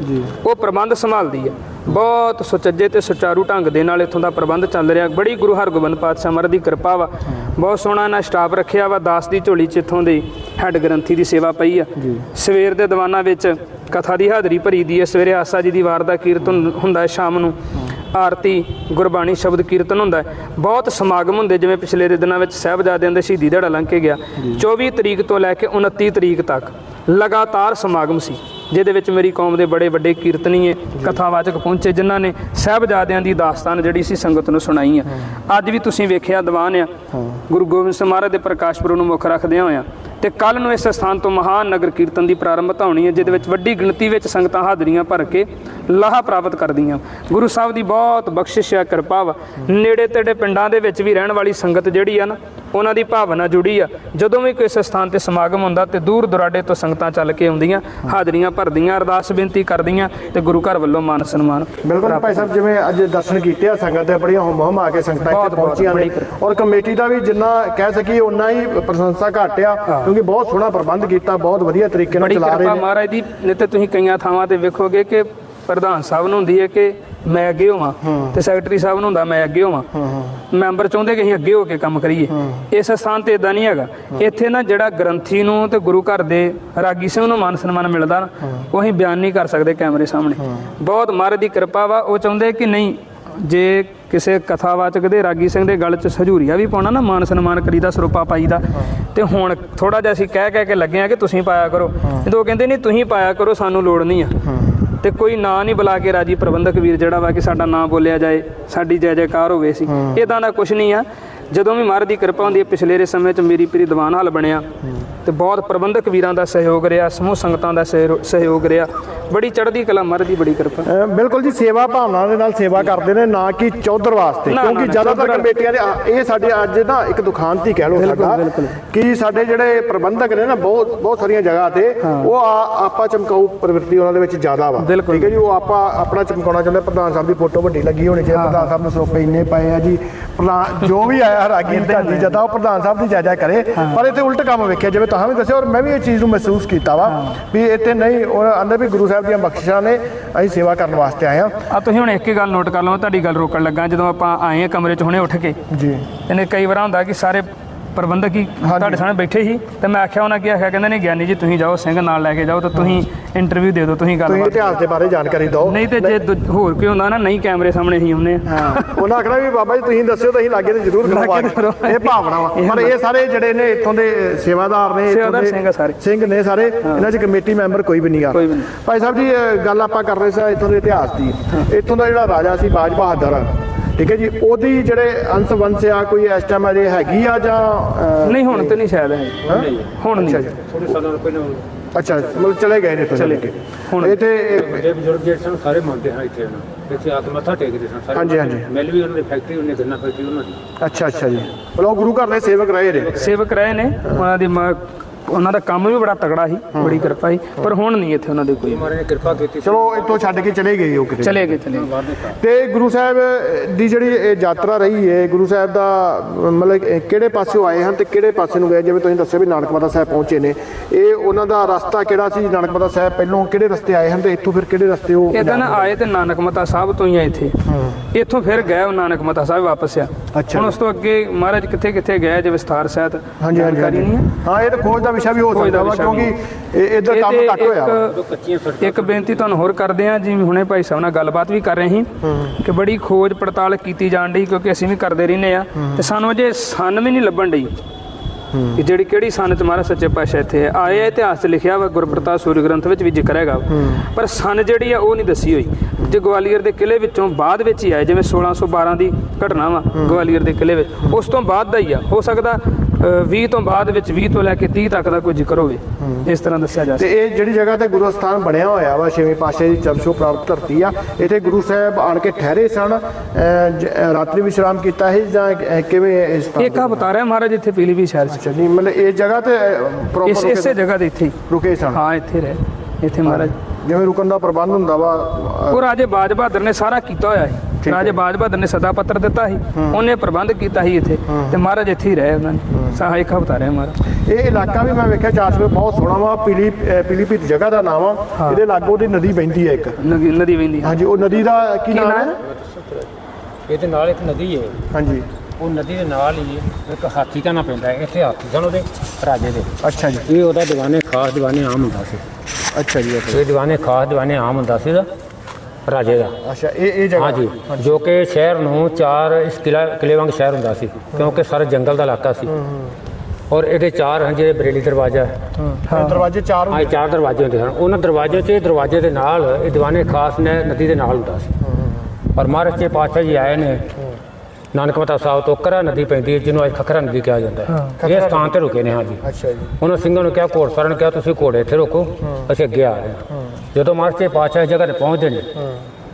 ਉਹ ਪ੍ਰਬੰਧ ਸੰਭਾਲਦੀ ਆ। ਬਹੁਤ ਸੁਚੱਜੇ ਤੇ ਸੁਚਾਰੂ ਢੰਗ ਦੇ ਨਾਲ ਇੱਥੋਂ ਦਾ ਪ੍ਰਬੰਧ ਚੱਲ ਰਿਹਾ। ਬੜੀ ਗੁਰੂ ਹਰਗੋਬਿੰਦ ਪਾਤਸ਼ਾਹ ਮਹਾਰਾਜ ਦੀ ਕਿਰਪਾ ਵਾ। ਬਹੁਤ ਸੋਹਣਾ ਨਾ ਸਟਾਫ ਰੱਖਿਆ ਵਾ। ਦਾਸ ਦੀ ਝੋਲੀ ਚ ਇੱਥੋਂ ਦੇ ਹੈੱਡ ਗ੍ਰੰਥੀ ਦੀ ਸੇਵਾ ਪਈ ਆ। ਸਵੇਰ ਦੇ ਦੀਵਾਨਾਂ ਵਿੱਚ ਕਥਾ ਦੀ ਹਾਜ਼ਰੀ ਭਰੀ ਦੀ ਹੈ ਸਵੇਰੇ ਆਸਾ ਜੀ ਦੀ ਵਾਰ ਦਾ ਕੀਰਤਨ ਹੁੰਦਾ ਹੈ ਸ਼ਾਮ ਨੂੰ ਆਰਤੀ ਗੁਰਬਾਣੀ ਸ਼ਬਦ ਕੀਰਤਨ ਹੁੰਦਾ ਹੈ। ਬਹੁਤ ਸਮਾਗਮ ਹੁੰਦੇ ਜਿਵੇਂ ਪਿਛਲੇ ਦੇ ਦਿਨਾਂ ਵਿੱਚ ਸਾਹਿਬਜ਼ਾਦਿਆਂ ਦੇ ਸ਼ਹੀਦੀ ਦਿਹਾੜਾ ਲੰਘ ਕੇ ਗਿਆ। 24 ਤਰੀਕ ਤੋਂ ਲੈ ਕੇ 29 ਤਰੀਕ ਤੱਕ ਲਗਾਤਾਰ ਸਮਾਗਮ ਸੀ। ਜਿਹਦੇ ਵਿੱਚ ਮੇਰੀ ਕੌਮ ਦੇ ਬੜੇ ਵੱਡੇ ਕੀਰਤਨੀਏ, ਕਥਾਵਾਚਕ ਪਹੁੰਚੇ, ਜਿਨ੍ਹਾਂ ਨੇ ਸਾਹਿਬਜ਼ਾਦਿਆਂ ਦੀ ਦਾਸਤਾਨ ਜਿਹੜੀ ਸੀ ਸੰਗਤ ਨੂੰ ਸੁਣਾਈ ਆ। ਅੱਜ ਵੀ ਤੁਸੀਂ ਵੇਖਿਆ ਦੀਵਾਨ ਆ। ਗੁਰੂ ਗੋਬਿੰਦ ਸਿੰਘ ਮਹਾਰਾਜ ਦੇ ਪ੍ਰਕਾਸ਼ ਪੁਰਬ ਨੂੰ ਮੁੱਖ ਰੱਖਦਿਆਂ ਹੋਇਆਂ। ਤੇ ਕੱਲ ਨੂੰ ਇਸ ਸਥਾਨ ਤੋਂ ਮਹਾਨ ਨਗਰ ਕੀਰਤਨ ਦੀ ਪ੍ਰਾਰੰਭਤਾ ਹੋਣੀ ਹੈ ਜਿਹਦੇ ਵਿੱਚ ਵੱਡੀ ਗਿਣਤੀ ਵਿੱਚ ਸੰਗਤਾਂ ਹਾਜ਼ਰੀਆਂ ਭਰ ਕੇ ਲਾਹਾ ਪ੍ਰਾਪਤ ਕਰਦੀਆਂ। ਗੁਰੂ ਸਾਹਿਬ ਦੀ ਬਹੁਤ ਬਖਸ਼ਿਸ਼ ਹੈ ਕਿਰਪਾ ਵਾ। ਨੇੜੇ ਤੇੜੇ ਪਿੰਡਾਂ ਦੇ ਵਿੱਚ ਵੀ ਰਹਿਣ ਵਾਲੀ ਸੰਗਤ ਜਿਹੜੀ ਆ ਨਾ ਉਹਨਾਂ ਦੀ ਭਾਵਨਾ ਜੁੜੀ ਆ। ਜਦੋਂ ਵੀ ਕੋਈ ਇਸ ਸਥਾਨ ਤੇ ਸਮਾਗਮ ਹੁੰਦਾ ਤੇ ਦੂਰ ਦੁਰਾਡੇ ਤੋਂ ਸੰਗਤਾਂ ਚੱਲ ਕੇ ਆਉਂਦੀਆਂ ਹਾਜ਼ਰੀਆਂ ਭਰਦੀਆਂ ਅਰਦਾਸ ਬੇਨਤੀ ਕਰਦੀਆਂ ਤੇ ਗੁਰੂ ਘਰ ਵੱਲੋਂ ਮਾਨ ਸਨਮਾਨ ਬਿਲਕੁਲ ਭਾਈ ਸਾਹਿਬ ਜਿਵੇਂ ਅੱਜ ਦਰਸ਼ਨ ਕੀਤੇ ਆ ਸੰਗਤ ਦੇ ਬੜੀਆਂ ਹੁਮ ਹੁਮ ਆ ਕੇ ਸੰਗਤਾਂ ਇੱਥੇ ਪਹੁੰਚੀਆਂ ਨੇ। ਬੜੀ ਔਰ ਕਮੇਟੀ ਦਾ ਵੀ ਜਿੰਨਾ ਕਹਿ ਸਕੀਏ ਉਨਾ ਹੀ ਪ੍ਰਸ਼ੰਸਾ ਘੱਟ ਆ ਕਿਉਂਕਿ ਬਹੁਤ ਸੋਹਣਾ ਪ੍ਰਬੰਧ ਕੀਤਾ ਬਹੁਤ ਵਧੀਆ ਤਰੀਕੇ ਨਾਲ ਬੜੀ ਚਲਾ ਰਹੇ ਕਿਰਪਾ ਨੇ। ਮਹਾਰਾਜ ਦੀ ਤੇ ਤੁਸੀਂ ਕਈਆਂ ਥਾਵਾਂ ਤੇ ਵੇਖੋਗੇ ਕਿ ਪ੍ਰਧਾਨ ਸਾਹਿਬ ਨੂੰ ਹੁੰਦੀ ਹੈ ਕਿ ਮੈਂ ਅੱਗੇ ਹੋਵਾਂ ਤੇ ਸੈਕਟਰੀ ਸਾਹਿਬ ਨੂੰ ਹੁੰਦਾ ਮੈਂ ਅੱਗੇ ਹੋਵਾਂ। ਮੈਂਬਰ ਚਾਹੁੰਦੇ ਕਿ ਅਸੀਂ ਅੱਗੇ ਹੋ ਕੇ ਕੰਮ ਕਰੀਏ। ਇਸ ਸਥਾਨ ਤੇ ਇਦਾਂ ਨਹੀਂ ਹੈਗਾ। ਇੱਥੇ ਨਾ ਜਿਹੜਾ ਗ੍ਰੰਥੀ ਨੂੰ ਤੇ ਗੁਰੂ ਘਰ ਦੇ ਰਾਗੀ ਸਿੰਘ ਨੂੰ ਮਾਨ ਸਨਮਾਨ ਮਿਲਦਾ ਨਾ ਉਹ ਅਸੀਂ ਬਿਆਨ ਨਹੀਂ ਕਰ ਸਕਦੇ ਕੈਮਰੇ ਸਾਹਮਣੇ। ਬਹੁਤ ਮਹਾਰਾਜ ਦੀ ਕਿਰਪਾ ਵਾ ਉਹ ਚਾਹੁੰਦੇ ਕਿ ਨਹੀਂ ਜੇ ਕਿਸੇ ਕਥਾਵਾਚਕ ਦੇ ਰਾਗੀ ਸਿੰਘ ਦੇ ਗਲ 'ਚ ਹਜੂਰੀਆ ਵੀ ਪਾਉਣਾ ਨਾ ਮਾਨ ਸਨਮਾਨ ਕਰੀਦਾ ਸਰੂਪਾ ਪਾਈਦਾ ਤੇ ਹੁਣ ਥੋੜਾ ਜਿਹਾ ਅਸੀਂ ਕਹਿ ਕਹਿ ਕੇ ਲੱਗੇ ਆ ਕਿ ਤੁਸੀਂ ਪਾਇਆ ਕਰੋ। ਜਦੋਂ ਉਹ ਕਹਿੰਦੇ ਨਹੀਂ ਤੁਸੀਂ ਪਾਇਆ ਕਰੋ ਸਾਨੂੰ ਲੋੜ ਨਹੀਂ ਆ। ਤੇ ਕੋਈ ਨਾਂ ਨਹੀਂ ਬੁਲਾ ਕੇ ਰਾਜੀ ਪ੍ਰਬੰਧਕ ਵੀਰ ਜਿਹੜਾ ਵਾ ਕਿ ਸਾਡਾ ਨਾਂ ਬੋਲਿਆ ਜਾਏ ਸਾਡੀ ਜੈ ਜੈਕਾਰ ਹੋਵੇ ਸੀ। ਇਦਾਂ ਦਾ ਕੁਝ ਨਹੀਂ ਆ। ਜਦੋਂ ਵੀ ਮਹਾਰਾਜ ਦੀ ਕਿਰਪਾ ਹੁੰਦੀ ਹੈ ਪਿਛਲੇ ਸਮੇਂ 'ਚ ਮੇਰੀ ਪੀਰੀ ਦੀਵਾਨ ਹਾਲ ਬਣਿਆ। ਤੇ ਬਹੁਤ ਪ੍ਰਬੰਧਕ ਵੀਰਾਂ ਦਾ ਸਹਿਯੋਗ ਰਿਹਾ ਸਮੂਹ ਸੰਗਤਾਂ ਦਾ ਸਹਿਯੋ- ਸਹਿਯੋਗ ਰਿਹਾ। ਬੜੀ ਚੜ੍ਹਦੀ ਕਲਾ ਮਹਾਰਾਜ ਦੀ ਬੜੀ ਕਿਰਪਾ। ਬਿਲਕੁਲ ਜੀ ਸੇਵਾ ਭਾਵਨਾ ਦੇ ਨਾਲ ਸੇਵਾ ਕਰਦੇ ਨੇ ਨਾ ਕਿ ਚੌਧਰ ਵਾਸਤੇ। ਕਿਉਂਕਿ ਜ਼ਿਆਦਾਤਰ ਕਮੇਟੀਆਂ ਦੇ ਇਹ ਸਾਡੇ ਅੱਜ ਨਾ ਇੱਕ ਦੁਖਾਂਤ ਹੀ ਕਹਿ ਲਓ ਸਾਡਾ ਕਿ ਸਾਡੇ ਜਿਹੜੇ ਪ੍ਰਬੰਧਕ ਨੇ ਨਾ ਬਹੁਤ ਬਹੁਤ ਸਾਰੀਆਂ ਜਗ੍ਹਾ ਤੇ ਉਹ ਆ- ਆਪਾ ਚਮਕਾਊ ਪ੍ਰਵਿਰਤੀ ਉਹਨਾਂ ਦੇ ਵਿੱਚ ਜ਼ਿਆਦਾ ਵਾ। ਬਿਲਕੁਲ। ਠੀਕ ਹੈ ਜੀ ਉਹ ਆਪਾਂ ਆਪਣਾ ਚਮਕਾਉਣਾ ਚਾਹੁੰਦੇ ਪ੍ਰਧਾਨ ਸਾਹਿਬ ਦੀ ਫੋਟੋ ਵੱਡੀ ਲੱਗੀ ਹੋਣੀ ਚਾਹੀਦੀ ਪ੍ਰਧਾਨ ਸਾਹਿਬ ਨੇ ਸਰੋਪੇ ਇੰਨੇ ਪਏ ਆ ਜੀ। ਪ੍ਰਧਾਨ ਜੋ ਵੀ ਆਇਆ ਰਾਗੀ ਢਾਡੀ ਜਦਾ ਉਹ ਪ੍ਰਧਾਨ ਸਾਹਿਬ ਦੀ ਜਾਇਜ਼ਾ ਕਰੇ ਪਰ ਇੱਥੇ ਉਲਟ ਕੰਮ ਵੇਖਿਆ ਜਿਵੇਂ ਤੁਸੀਂ ਵੀ ਦੱਸਿਆ ਔਰ ਮੈਂ ਵੀ ਇਹ ਚੀਜ਼ ਨੂੰ ਮਹਿਸੂਸ ਕੀਤਾ ਵਾ ਵੀ ਇੱਥੇ ਨਹੀਂ ਉਹ ਆਂਦੇ ਵੀ ਗੁਰੂ ਸਾਹਿਬ ਦੀਆਂ ਬਖਸ਼ਿਸ਼ਾਂ ਨੇ ਅਸੀਂ ਸੇਵਾ ਕਰਨ ਵਾਸਤੇ ਆਏ ਹਾਂ। ਆ ਤੁਸੀਂ ਹੁਣ ਇੱਕ ਹੀ ਗੱਲ ਨੋਟ ਕਰ ਲਓ ਤੁਹਾਡੀ ਗੱਲ ਰੋਕਣ ਲੱਗਾ ਜਦੋਂ ਆਪਾਂ ਆਏ ਆ ਕਮਰੇ 'ਚ ਹੁਣੇ ਉੱਠ ਕੇ। ਜੀ। ਇਹਨੇ ਕਈ ਵਾਰ ਹੁੰਦਾ ਕਿ ਸਾਰੇ ਪ੍ਰਬੰਧਕ ਹੀ ਤੁਹਾਡੇ ਸਾਹਮਣੇ ਬੈਠੇ ਸੀ ਤੇ ਮੈਂ ਆਖਿਆ ਉਹਨਾਂ ਕੀ ਆਖਿਆ ਕਹਿੰਦੇ ਨੇ ਗਿਆਨੀ ਜੀ ਤੁਸੀਂ ਜਾਓ ਸਿੰਘ ਨਾਲ ਲੈ ਕੇ ਜਾਓ ਤੇ ਤੁਸੀਂ ਇੰਟਰਵਿਊ ਦੇ ਦਿਓ ਤੁਸੀਂ ਤੁਸੀਂ ਗੱਲਬਾਤ ਇਤਿਹਾਸ ਦੇ ਬਾਰੇ ਜਾਣਕਾਰੀ ਦਿਓ। ਨਹੀਂ ਤੇ ਜੇ ਦੂ- ਹੋਰ ਕੋਈ ਹੁੰਦਾ ਨਾ ਨਹੀਂ ਕੈਮਰੇ ਸਾਹਮਣੇ ਹੀ ਹੁੰਨੇ ਆ ਹਾਂ ਉਹਨਾਂ ਆਖਣਾ ਵੀ ਬਾਬਾ ਜੀ ਤੁਸੀਂ ਦੱਸਿਓ ਤਾਂ ਅਸੀਂ ਲਾਗੇ ਤੇ ਜ਼ਰੂਰ ਕਰਵਾਵਾਂਗੇ ਇਹ ਭਾਵਨਾ ਵਾ। ਪਰ ਇਹ ਸਾਰੇ ਜਿਹੜੇ ਨੇ ਇੱਥੋਂ ਦੇ ਸੇਵਾਦਾਰ ਨੇ ਇੱਥੋਂ ਸੇਵਾਦਾਰ ਦੇ ਸਿੰਘ ਆ ਸਾਰੇ। ਸਿੰਘ ਨੇ ਸਾਰੇ ਇਹਨਾਂ 'ਚ ਕਮੇਟੀ ਮੈਂਬਰ ਕੋਈ ਵੀ ਨਹੀਂ ਆ। ਕੋਈ ਵੀ ਨਹੀਂ। ਭਾਈ ਸਾਹਿਬ ਜੀ ਇਹ ਗੱਲ ਆਪਾਂ ਕਰ ਰਹੇ ਸੀ ਇੱਥੋਂ ਦੇ ਇਤਿਹਾਸ ਦੀ। ਇੱਥੋਂ ਦਾ ਜਿਹੜਾ ਰਾਜਾ ਸੀ ਬਾਜ ਬਹਾਦਰ ਠੀਕ ਹੈ ਜੀ ਉਹਦੀ ਜਿਹੜੇ ਅੰਸ਼ ਵੰਸ਼ ਆ ਕੋਈ ਇਸ ਟਾਈਮ ਅਜੇ ਹੈਗੀ ਆ ਜਾਂ ਅਹ, ਨਹੀਂ ਹੁਣ ਤੇ ਨਹੀਂ ਸ਼ਾਇਦ। ਹੈ ਹਾਂ? ਹੁਣ ਅੱਛਾ ਨਹੀਂ ਜੀ। ਥੋੜੇ ਸਾਲਾਂ ਪਹਿਲਾਂ ਅੱਛਾ ਮਤਲਬ ਚਲੇ ਗਏ ਨੇ ਚਲੇ ਗਏ। ਹੁਣ- ਇੱਥੇ ਇਹ- ਵੱਡੇ ਬਜ਼ੁਰਗ ਜਿਹੜੇ ਸਨ ਸਾਰੇ ਮੰਨਦੇ ਹਨ ਇੱਥੇ ਨਾ। ਇੱਥੇ ਆ ਕੇ ਮੱਥਾ ਟੇਕਦੇ ਸਨ ਸਾਰੇ ਹਾਂਜੀ, ਹਾਂਜੀ। ਮਿਲ ਵੀ ਉਹਨਾਂ ਦੀ ਫੈਕਟਰੀ ਉਹਨੇ ਗੰਨਾ ਫੈਕਟਰੀ ਉਹਨਾਂ ਦੀ। ਅੱਛਾ ਅੱਛਾ ਜੀ। ਮਤਲਬ ਉਹ ਗੁਰੂ ਘਰ ਦੇ ਸੇਵਕ ਰਹੇ ਨੇ। ਸੇਵਕ ਰਹੇ ਨੇ। ਉਹਨਾਂ ਦੀ ਮ- ਉਹਨਾਂ ਦਾ ਕੰਮ ਵੀ ਬੜਾ ਤਗੜਾ ਸੀ ਬੜੀ ਕਿਰਪਾ ਸੀ ਪਰ ਹੁਣ ਨਹੀਂ ਇੱਥੇ ਉਹਨਾਂ ਦੀ ਕੋਈ। ਮਹਾਰਾਜ ਨੇ ਕਿਰਪਾ ਕੀਤੀ ਸੀ। ਚਲੋ ਇੱਥੋਂ ਛੱਡ ਕੇ ਚਲੇ ਗਏ ਉਹ ਕਿਤੇ। ਚਲੇ ਗਏ ਚਲੇ ਗਏ। ਤੇ ਗੁਰੂ ਸਾਹਿਬ ਦੀ ਜਿਹੜੀ ਇਹ ਯਾਤਰਾ ਰਹੀ ਹੈ ਗੁਰੂ ਸਾਹਿਬ ਦਾ ਮਤਲਬ ਕਿਹੜੇ ਪਾਸਿਓਂ ਆਏ ਹਨ ਤੇ ਕਿਹੜੇ ਪਾਸੇ ਨੂੰ ਗਏ? ਜਿਵੇਂ ਤੁਸੀਂ ਦੱਸਿਆ ਵੀ ਨਾਨਕ ਮਾਤਾ ਸਾਹਿਬ ਪਹੁੰਚੇ ਨੇ। ਇਹ ਉਹਨਾਂ ਦਾ ਰਸਤਾ ਕਿਹੜਾ ਸੀ? ਨਾਨਕ ਮਾਤਾ ਸਾਹਿਬ ਪਹਿਲੋਂ ਕਿਹੜੇ ਰਸਤੇ ਆਏ ਹਨ ਤੇ ਇੱਥੋਂ ਫਿਰ ਕਿਹੜੇ ਰਸਤੇ ਉਹ ਇਦਾਂ ਨਾ ਆਏ ਤੇ ਨਾਨਕ ਮਤਾ ਸਾਹਿਬ ਤੋਂ ਹੀ ਆ ਇੱਥੇ। ਇੱਥੋਂ ਫਿਰ ਗਏ ਉਹ ਨਾਨਕ ਮਤਾ ਸਾਹਿਬ ਵਾਪਸ ਆ। ਅੱਛਾ। ਹੁਣ ਉਸ ਤੋਂ ਅੱਗੇ ਮਹਾਰਾਜ ਕਿੱਥੇ ਕਿੱਥੇ ਗਏ ਜੇ ਵਿਸਥਾਰ ਸਹਿਤ ਹਾਂਜੀ ਹਾਂਜੀ ਜਾਣਕਾਰੀ ਹਾਂਜੀ। ਨਹੀਂ ਹੈ? ਹਾਂ ਇਹ ਤਾਂ ਖੋਜ ਦਾ ਵਿਸ਼ਾ ਵੀ ਹੋ ਸਕਦਾ ਵਾ ਕਿਉਂਕਿ ਇਧਰ ਕੰਮ ਘੱਟ ਹੋਇਆ। ਇੱਕ- ਬੇਨਤੀ ਤੁਹਾਨੂੰ ਹੋਰ ਕਰਦੇ ਆ ਜਿਵੇਂ ਹੁਣੇ ਭਾਈ ਸਾਹਿਬ ਨਾਲ ਗੱਲਬਾਤ ਵੀ ਕਰ ਰਹੇ ਸੀ ਕਿ ਬੜੀ ਖੋਜ ਪੜਤਾਲ ਕੀਤੀ ਜਾਣ ਡਈ ਕਿਉਂਕਿ ਅਸੀਂ ਵੀ ਕਰਦੇ ਰਹਿੰਦੇ ਆ ਤੇ ਸਾਨੂੰ ਅਜੇ ਸਨ ਵੀ ਨਹੀਂ ਲੱਭਣ ਡਈ। ਕਿ ਜਿਹੜੀ ਕਿਹੜੀ ਸਨ ਚ ਮਹਾਰਾਜ ਸੱਚੇ ਪਾਤਸ਼ਾਹ ਇੱਥੇ ਹੈ। ਆਏ ਆ ਇਤਿਹਾਸ 'ਚ ਲਿਖਿਆ ਵਾ ਗੁਰਪ੍ਰਤਾਪ ਸੂਰੀ ਗ੍ਰੰਥ ਵਿੱਚ ਵੀ ਜ਼ਿਕਰ ਹੈਗਾ ਪਰ ਸਨ ਜਿਹੜੀ ਆ ਉਹ ਨਹੀਂ ਦੱਸੀ ਹੋਈ। ਜੇ ਗਵਾਲੀਅਰ ਦੇ ਕਿਲੇ ਵਿੱਚੋਂ ਬਾਅਦ ਵਿੱਚ ਹੀ ਆਏ ਜਿਵੇਂ 1612 ਦੀ ਘਟਨਾ ਵਾ ਗਵਾਲੀਅਰ ਦੇ ਕਿਲੇ ਵਿੱਚ ਉਸ ਤੋਂ ਬਾਅਦ ਦਾ ਹੀ ਆ। ਹੋ ਸਕਦਾ 20 ਤੋਂ ਬਾਅਦ ਵਿੱਚ 20 ਤੋਂ ਲੈ ਕੇ 30 ਤੱਕ ਦਾ ਕੋਈ ਜ਼ਿਕਰ ਹੋਵੇ ਇਸ ਤਰ੍ਹਾਂ ਦੱਸਿਆ ਜਾ ਤੇ ਇਹ ਜਿਹੜੀ ਜਗ੍ਹਾ ਤੇ ਗੁਰੂ ਸਥਾਨ ਬਣਿਆ ਹੋਇਆ ਵਾ ਛੇਵੇਂ ਪਾਤਸ਼ਾਹ ਦੀ ਚਮਸ਼ੋ ਪ੍ਰਾਪਤ ਧਰਤੀ ਆ ਇੱਥੇ ਗੁਰੂ ਸਾਹਿਬ ਆਣ ਕੇ ਠਹਿਰੇ ਸਨ ਰਾਤਰੀ ਵਿਸ਼ਰਾਮ ਕੀਤਾ ਹੈ ਜਾਂ ਕਿਵੇਂ ਇਸ ਸਕਦਾ ਇੱਕ ਹਫ਼ਤਾ ਰਿਹਾ ਮਹਾਰਾਜ ਇੱਥੇ ਪੀਲੀਭੀਤ ਸ਼ਹਿਰ 'ਚ। ਨਹੀਂ ਮਤਲਬ ਇਹ ਜਗ੍ਹਾ ਤੇ ਇਸ ਪ੍ਰੋਪਰ ਇਸੇ ਜਗ੍ਹਾ ਤੇ ਇੱਥੇ ਹੀ। ਰੁਕੇ ਸਨ? ਹਾਂ ਇੱਥੇ ਰਹੇ। ਇੱਥੇ ਮਹਾਰਾਜ। ਜਿਵੇਂ ਰੁਕਣ ਦਾ ਪ੍ਰਬੰਧ ਹੁੰਦਾ ਵਾ ਉਹ ਰਾਜੇ ਬਾਜ ਬਹਾਦਰ ਨੇ ਸਾਰਾ ਕੀਤਾ ਹੋਇਆ ਸੀ ਰਾਜੇ ਬਾਜ ਬਹਾਦਰ ਨੇ ਸਦਾ ਪੱਤਰ ਦਿੱਤਾ ਸੀ ਉਹਨੇ ਪ੍ਰਬੰਧ ਕੀਤਾ ਸੀ ਇੱਥੇ ਤੇ ਮਹਾਰਾਜ ਇੱਥੇ ਹੀ ਰਹੇ ਉਹਨਾਂ ਨੇ। ਸਾਹਾ ਇੱਕ ਹਫ਼ਤਾ ਰਹੇ ਮਹਾਰਾਜ। ਇਹ ਇਲਾਕਾ ਵੀ ਮੈਂ ਵੇਖਿਆ ਚਾਸ਼ਵੇ ਬਹੁਤ ਸੋਹਣਾ ਵਾ ਪੀਲੀ ਅਹ, ਪੀਲੀਭੀਤ ਜਗ੍ਹਾ ਦਾ ਨਾਮ ਆ। ਇਹਦੇ ਲਾਗੋਂ ਦੀ ਨਦੀ ਵਹਿੰਦੀ ਹੈ ਇੱਕ। ਨਦੀ ਨਦੀ ਵਹਿੰਦੀ ਹੈ। ਹਾਂਜੀ ਉਹ ਨਦੀ ਦਾ ਕੀ ਨਾਮ ਹੈ? ਇਹਦੇ ਨਾਲ ਇੱਕ ਨਦੀ ਹੈ। ਹਾਂਜੀ। ਉਹ ਨਦੀ ਦੇ ਨਾਲ ਹੀ ਇੱਕ ਹਾਥੀ ਕਾ ਨਾ ਪੈਂਦਾ ਹੈ। ਇੱਥੇ ਹਾਥੀ ਸਨ ਉਹਦੇ ਰਾਜੇ ਦੇ। ਅੱਛਾ ਜੀ। ਇਹ ਉਹਦਾ ਦੀਵਾਨੇ ਖਾਸ ਦੀਵਾਨੇ ਆਮ ਹੁੰਦਾ ਸੀ। ਅੱਛਾ ਜੀ। ਇਹ ਦੀਵਾਨੇ ਖਾਸ ਦੀਵਾਨੇ ਆਮ ਹੁੰਦਾ ਸੀ ਰਾਜੇ ਦਾ। ਅੱਛਾ ਇਹ ਇਹ ਜਗ੍ਹਾ। ਹਾਂਜੀ ਜੋ ਕਿ ਸ਼ਹਿਰ ਨੂੰ ਚਾਰ ਇਸ ਕਿਲਾ ਕਿਲੇ ਵਾਂਗ ਸ਼ਹਿਰ ਹੁੰਦਾ ਸੀ ਕਿਉਂਕਿ ਸਾਰਾ ਜੰਗਲ ਦਾ ਇਲਾਕਾ ਸੀ। ਔਰ ਇਹਦੇ ਚਾਰ ਹਨ ਜਿਹੜੇ ਬਰੇਲੀ ਦਰਵਾਜ਼ਾ ਹੈ। ਇਹ ਦਰਵਾਜ਼ੇ ਚਾਰ ਹਾਂ ਇਹ ਚਾਰ ਦਰਵਾਜ਼ੇ ਹੁੰਦੇ ਹਨ। ਉਹਨਾਂ ਦਰਵਾਜ਼ਿਆਂ 'ਚ ਦਰਵਾਜ਼ੇ ਦੇ ਨਾਲ ਇਹ ਦੀਵਾਨੇ ਖਾਸ ਨੇ ਨਦੀ ਦੇ ਨਾਲ ਹੁੰਦਾ ਸੀ। ਔਰ ਮਹਾਰਾਜ ਜੀ ਪਾਤਸ਼ਾਹ ਜੀ ਆਏ ਨੇ। ਨਾਨਕ ਮਤਾ ਸਾਹਿਬ ਤੋਂ ਕਰਾ ਨਦੀ ਪੈਂਦੀ ਹੈ ਜਿਹਨੂੰ ਅੱਜ ਖਖਰਾ ਨਦੀ ਕਿਹਾ ਜਾਂਦਾ ਹੈ। ਇਹ ਸਥਾਨ ਤੇ ਰੁਕੇ ਨੇ ਹਾਂਜੀ। ਅੱਛਾ ਜੀ। ਉਹਨਾਂ ਸਿੰਘਾਂ ਨੂੰ ਕਿਹਾ ਘੋੜਸਵਾਰਾਂ ਨੂੰ ਕਿਹਾ ਤੁਸੀਂ ਘੋੜੇ ਇੱਥੇ ਰੋਕੋ ਅਸੀਂ ਅੱਗੇ ਆ ਰਹੇ ਹਾਂ। ਜਦੋਂ ਜੀ ਪਾਤਸ਼ਾਹ ਇਸ ਜਗ੍ਹਾ ਤੇ ਪਹੁੰਚਦੇ ਨੇ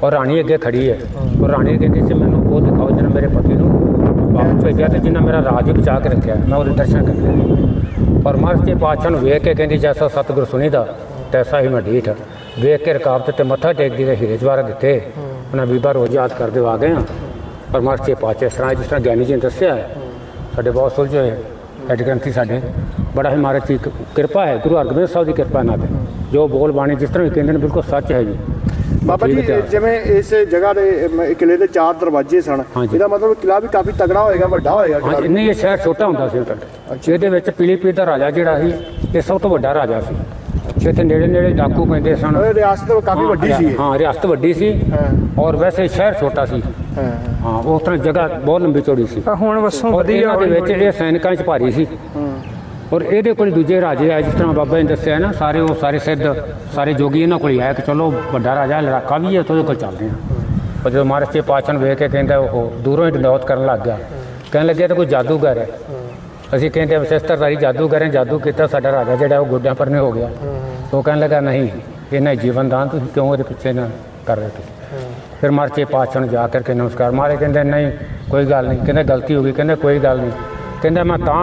ਔਰ ਰਾਣੀ ਅੱਗੇ ਖੜੀ ਹੈ ਔਰ ਰਾਣੀ ਕਹਿੰਦੀ ਸੀ ਮੈਨੂੰ ਉਹ ਦਿਖਾਓ ਜਿਹਨੇ ਮੇਰੇ ਪਤੀ ਨੂੰ ਵਾਪਸ ਭੇਜਿਆ ਤੇ ਜਿਨ੍ਹਾਂ ਮੇਰਾ ਰਾਜ ਬਚਾ ਕੇ ਰੱਖਿਆ। ਮੈਂ ਉਹਦੇ ਦਰਸ਼ਨ ਕਰਨੇ ਔਰ ਮਹਾਰਾਜ ਜੀ ਪਾਤਸ਼ਾਹ ਨੂੰ ਵੇਖ ਕੇ ਕਹਿੰਦੀ ਜੈਸਾ ਸਤਿਗੁਰ ਸੁਣੀਦਾ ਤੈਸਾ ਹੀ ਮੈਂ ਢੀਠ। ਵੇਖ ਕੇ ਰਕਾਬਤ ਤੇ ਮੱਥਾ ਟੇਕਦੀ ਤੇ ਹੀਰੇ ਜਵਾਹਰ ਦਿੱਤੇ। ਉਹਨਾਂ ਬੀਬਾ ਰੋਜ਼ ਯਾਦ ਕਰਦੇ ਆ ਗਏ ਆ ਪਰ ਮਹਾਰਾਜ ਜੀ ਪਾਤਸ਼ਾਹ ਇਸ ਤਰ੍ਹਾਂ ਜਿਸ ਤਰ੍ਹਾਂ ਗਿਆਨੀ ਜੀ ਨੇ ਦੱਸਿਆ ਹੈ ਸਾਡੇ ਬਹੁਤ ਸੁਲਝੇ ਹੋਏ ਹੈਡ ਗ੍ਰੰਥੀ ਸਾਡੇ। ਬੜਾ ਹੀ ਮਹਾਰਾਜ ਦੀ ਕਿਰ- ਕਿਰਪਾ ਹੈ ਗੁਰੂ ਹਰਗੋਬਿੰਦ ਸਾਹਿਬ ਦੀ ਕਿਰਪਾ ਨਾਲ। ਜੋ ਬੋਲ ਬਾਣੀ ਜਿਸ ਤਰ੍ਹਾਂ ਕਹਿੰਦੇ ਨੇ ਬਿਲਕੁਲ ਸੱਚ ਹੈ ਜੀ। ਬਾਬਾ ਜੀ। ਜਿਵੇਂ ਇਸ ਜਗ੍ਹਾ ਦੇ ਕਿਲੇ ਦੇ ਚਾਰ ਦਰਵਾਜ਼ੇ ਸਨ। ਇਹਦਾ ਮਤਲਬ ਕਿਲਾ ਵੀ ਕਾਫੀ ਤਗੜਾ ਹੋਏਗਾ ਵੱਡਾ ਹੋਏਗਾ ਨਹੀਂ ਇਹ ਸ਼ਹਿਰ ਛੋਟਾ ਹੁੰਦਾ ਸੀ ਉਦੋਂ ਇਹਦੇ ਵਿੱਚ ਪੀਲੀਪੀਤ ਦਾ ਰਾਜਾ ਜਿਹੜਾ ਸੀ ਇਹ ਸਭ ਤੋਂ ਵੱਡਾ ਰਾਜਾ ਸੀ। ਇੱਥੇ ਨੇੜੇ ਨੇੜੇ ਡਾਕੂ ਪੈਂਦੇ ਸਨ। ਇਹ ਰਿਆਸਤ ਕਾਫੀ ਵੱਡੀ ਸੀ ਇਹ। ਹਾਂ ਰਿਆਸਤ ਵੱਡੀ ਸੀ। ਹਾਂ। ਔਰ ਵੈਸੇ ਸ਼ਹਿਰ ਛੋਟਾ ਸੀ। ਹਾਂ ਹਾਂ। ਉਸ ਤਰ੍ਹਾਂ ਜਗ੍ਹਾ ਬਹੁਤ ਲੰਬੀ ਚੌੜੀ ਸੀ। ਆ ਹੁਣ ਵਸੋਂ ਔਰ ਵਧੀਆ ਇਹਨਾਂ ਦੇ ਵਿੱਚ ਇਹ ਸੈਨਿਕਾਂ 'ਚ ਭਾਰੀ ਸੀ। ਔਰ ਇਹਦੇ ਕੋਲ ਦੂਜੇ ਰਾਜੇ ਆਏ ਜਿਸ ਤਰ੍ਹਾਂ ਬਾਬਾ ਨੇ ਦੱਸਿਆ ਨਾ ਸਾਰੇ ਉਹ ਸਾਰੇ ਸਿੱਧ ਸਾਰੇ ਜੋਗੀ ਇਹਨਾਂ ਕੋਲ ਹੀ ਆਏ ਕਿ ਚਲੋ ਵੱਡਾ ਰਾਜਾ ਲੜਾਕਾ ਵੀ ਹੈ ਤੇ ਉਹਦੇ ਕੋਲ ਚੱਲਦੇ ਹਾਂ। ਪਰ ਜਦੋਂ ਮਹਾਰਾਜ ਜੀ ਪਾਚਨ ਵੇਖ ਕੇ ਕਹਿੰਦਾ ਉਹ ਦੂਰੋਂ ਹੀ ਡੰਡੌਤ ਕਰਨ ਲੱਗ ਗਿਆ। ਕਹਿਣ ਲੱਗਿਆ ਤਾਂ ਕੋਈ ਜਾਦੂਗਰ ਹੈ। ਅਸੀਂ ਕਹਿੰਦੇ ਵਿਸ਼ੇਸ਼ਤਰਦਾਰੀ ਜਾਦੂ ਕਰੇ, ਜਾਦੂ ਕੀਤਾ, ਸਾਡਾ ਰਾਜਾ ਜਿਹੜਾ ਉਹ ਗੋਡਿਆਂ ਪਰਨੇ ਹੋ ਗਿਆ। ਉਹ ਕਹਿਣ ਲੱਗਾ, ਨਹੀਂ, ਇਹਨਾਂ ਜੀਵਨ ਦਾਨ ਤੁਸੀਂ ਕਿਉਂ ਉਹਦੇ ਪਿੱਛੇ ਨਾ ਕਰ ਰਹੇ ਹੋ ਫਿਰ ਮਰਚੇ ਪਾਤਸ਼ਾਹ ਨੂੰ ਜਾ ਕਰਕੇ ਨਮਸਕਾਰ। ਮਾਰੇ ਕਹਿੰਦੇ, ਨਹੀਂ, ਕੋਈ ਗੱਲ ਨਹੀਂ। ਕਹਿੰਦੇ, ਗਲਤੀ ਹੋ ਗਈ। ਕਹਿੰਦੇ, ਕੋਈ ਗੱਲ ਨਹੀਂ। ਕਹਿੰਦਾ, ਮੈਂ ਤਾਂ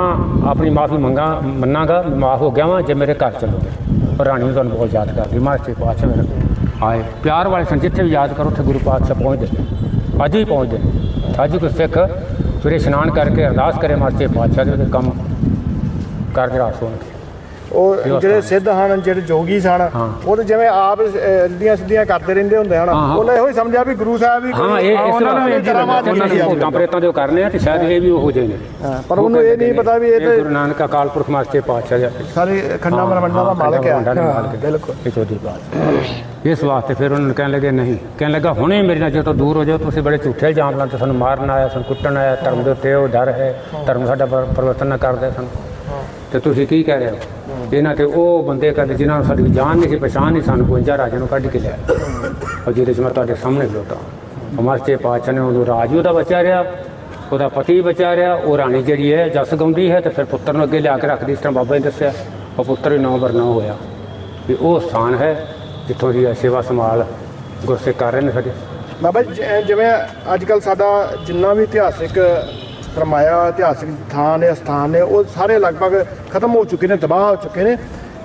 ਆਪਣੀ ਮਾਫੀ ਮੰਗਾ, ਮੰਨਾਂਗਾ, ਮਾਫ ਹੋ ਗਿਆ ਵਾਂ, ਜੇ ਮੇਰੇ ਘਰ ਚੱਲੋਗੇ ਪਰ ਰਾਣੀ ਨੂੰ ਤੁਹਾਨੂੰ ਬਹੁਤ ਯਾਦ ਕਰਦੀ, ਮਰਚੇ ਪਾਤਸ਼ਾਹ ਮੇਰੇ ਆਏ। ਪਿਆਰ ਵਾਲੇ ਸਨ ਜਿੱਥੇ ਵੀ ਯਾਦ ਕਰੋ, ਉੱਥੇ ਗੁਰੂ ਪਾਤਸ਼ਾਹ ਪਹੁੰਚਦੇ ਅੱਜ ਵੀ ਪਹੁੰਚਦੇ ਨੇ। ਅੱਜ ਕੋਈ ਸਿੱਖ ਸਵੇਰੇ ਇਸ਼ਨਾਨ ਕਰਕੇ ਅਰਦਾਸ ਕਰੇ ਮਰਚੇ ਪਾਤਸ਼ਾਹ ਦੇ ਉਹਦੇ ਕੰਮ ਕਰਕੇ ਰਾਸ ਹੋਣਗੇ ਉਹ ਜਿਹੜੇ ਸਿੱਧ ਹਨ ਜਿਹੜੇ ਜੋਗੀ ਸਨ ਉਹ ਤਾਂ ਜਿਵੇਂ ਆਪ ਸਿੱਧੀਆਂ ਸਿੱਧੀਆਂ ਕਰਦੇ ਰਹਿੰਦੇ ਹੁੰਦੇ ਹਨ। ਹਾਂ, ਹਾਂ। ਉਹਨੇ ਇਹੋ ਹੀ ਸਮਝਿਆ ਵੀ ਗੁਰੂ ਸਾਹਿਬ ਵੀ ਹਾਂ ਇਹ ਇਸ ਨੇ ਆ। ਭੂਤਾਂ ਪ੍ਰੇਤਾਂ ਜੋ ਕਰਨੇ ਆ ਤੇ ਸ਼ਾਇਦ ਇਹ ਵੀ ਉਹ ਜਿਹੇ ਨੇ ਹਾਂ, ਪਰ ਉਹਨੂੰ ਇਹ ਨਹੀਂ ਪਤਾ ਵੀ ਇਹ ਗੁਰੂ ਤੇ ਨਾਨਕ ਅਕਾਲ ਪੁਰਖ ਮਾਸਟਰ ਪਾਤਸ਼ਾਹ ਜੀ ਸਾਰੇ ਖੰਡਾ ਮਰਮੰਡਾ ਦਾ ਮਾਲਕ ਆ। ਬਿਲਕੁਲ। ਇਹ ਚੌਧਰੀ ਬਾਤ। ਇਸ ਵਾਸਤੇ ਫਿਰ ਉਹਨਾਂ ਨੇ ਕਹਿਣ ਲੱਗੇ ਨਹੀਂ। ਕਹਿਣ ਲੱਗਾ ਹੁਣੇ ਮੇਰੇ ਨਾਲ ਜੇ ਤੋਂ ਦੂਰ ਹੋ ਜਾਓ ਤੁਸੀਂ ਬੜੇ ਝੂਠੇ ਇਲਜ਼ਾਮ ਲਾਉਂਦੇ ਸਾਨੂੰ ਮਾਰਨ ਆਇਆ ਸਾਨੂੰ ਕੁੱਟਣ ਆਇਆ ਧਰਮ ਦੇ ਉੱਤੇ ਉਹ ਡਰ ਹੈ ਧਰਮ ਸਾਡਾ ਪਰ- ਪਰਿਵਰਤਨ ਨਾ ਕਰਦੇ ਸਾਨੂੰ। ਤੇ ਤੁਸੀਂ ਕੀ ਕਹਿ ਰਹੇ ਹੋ? ਇਹਨਾਂ ਤੇ ਉਹ ਬੰਦੇ ਕਹਿੰਦੇ ਜਿਨ੍ਹਾਂ ਨੂੰ ਸਾਡੀ ਜਾਨ ਨਹੀਂ ਸੀ ਪਛਾਣ ਨਹੀਂ ਸਾਨੂੰ 52 ਰਾਜਿਆਂ ਨੂੰ ਕੱਢ ਕੇ ਲਿਆ ਔਰ ਜਿਹਦੇ 'ਚ ਮੈਂ ਤੁਹਾਡੇ ਸਾਹਮਣੇ ਖਲੋਤਾ। ਹਮਾਰੇ ਪਾਤਸ਼ਾਹ ਨੇ ਉਹਨੂੰ ਰਾਜੂ ਦਾ ਬਚਿਆ ਰਿਹਾ ਉਹਦਾ ਪਤੀ ਬਚਿਆ ਰਿਹਾ ਉਹ ਰਾਣੀ ਜਿਹੜੀ ਹੈ ਜਸ ਗਾਉਂਦੀ ਹੈ ਤੇ ਫਿਰ ਪੁੱਤਰ ਨੂੰ ਅੱਗੇ ਲਿਆ ਕੇ ਰੱਖਦੀ। ਇਸ ਤਰ੍ਹਾਂ ਬਾਬਾ ਨੇ ਦੱਸਿਆ ਉਹ ਪੁੱਤਰ ਵੀ ਨੌ ਬਰਨਾ ਹੋਇਆ। ਵੀ ਉਹ ਸਥਾਨ ਹੈ ਜਿੱਥੋਂ ਦੀ ਸੇਵਾ ਸੰਭਾਲ ਗੁਰਸਿੱਖ ਕਰ ਰਹੇ ਨੇ ਸਾਡੇ। ਬਾਬਾ ਜੀ, ਜਿਵੇਂ ਅੱਜ ਕੱਲ ਸਾਡਾ ਜਿੰਨਾ ਵੀ ਇਤਿਹਾਸਿਕ ਸਰਮਾਇਆ ਇਤਿਹਾਸਿਕ ਥਾਂ ਨੇ ਸਥਾਨ ਨੇ ਉਹ ਸਾਰੇ ਲਗਭਗ ਖਤਮ ਹੋ ਚੁੱਕੇ ਨੇ ਤਬਾਹ ਹੋ ਚੁੱਕੇ ਨੇ।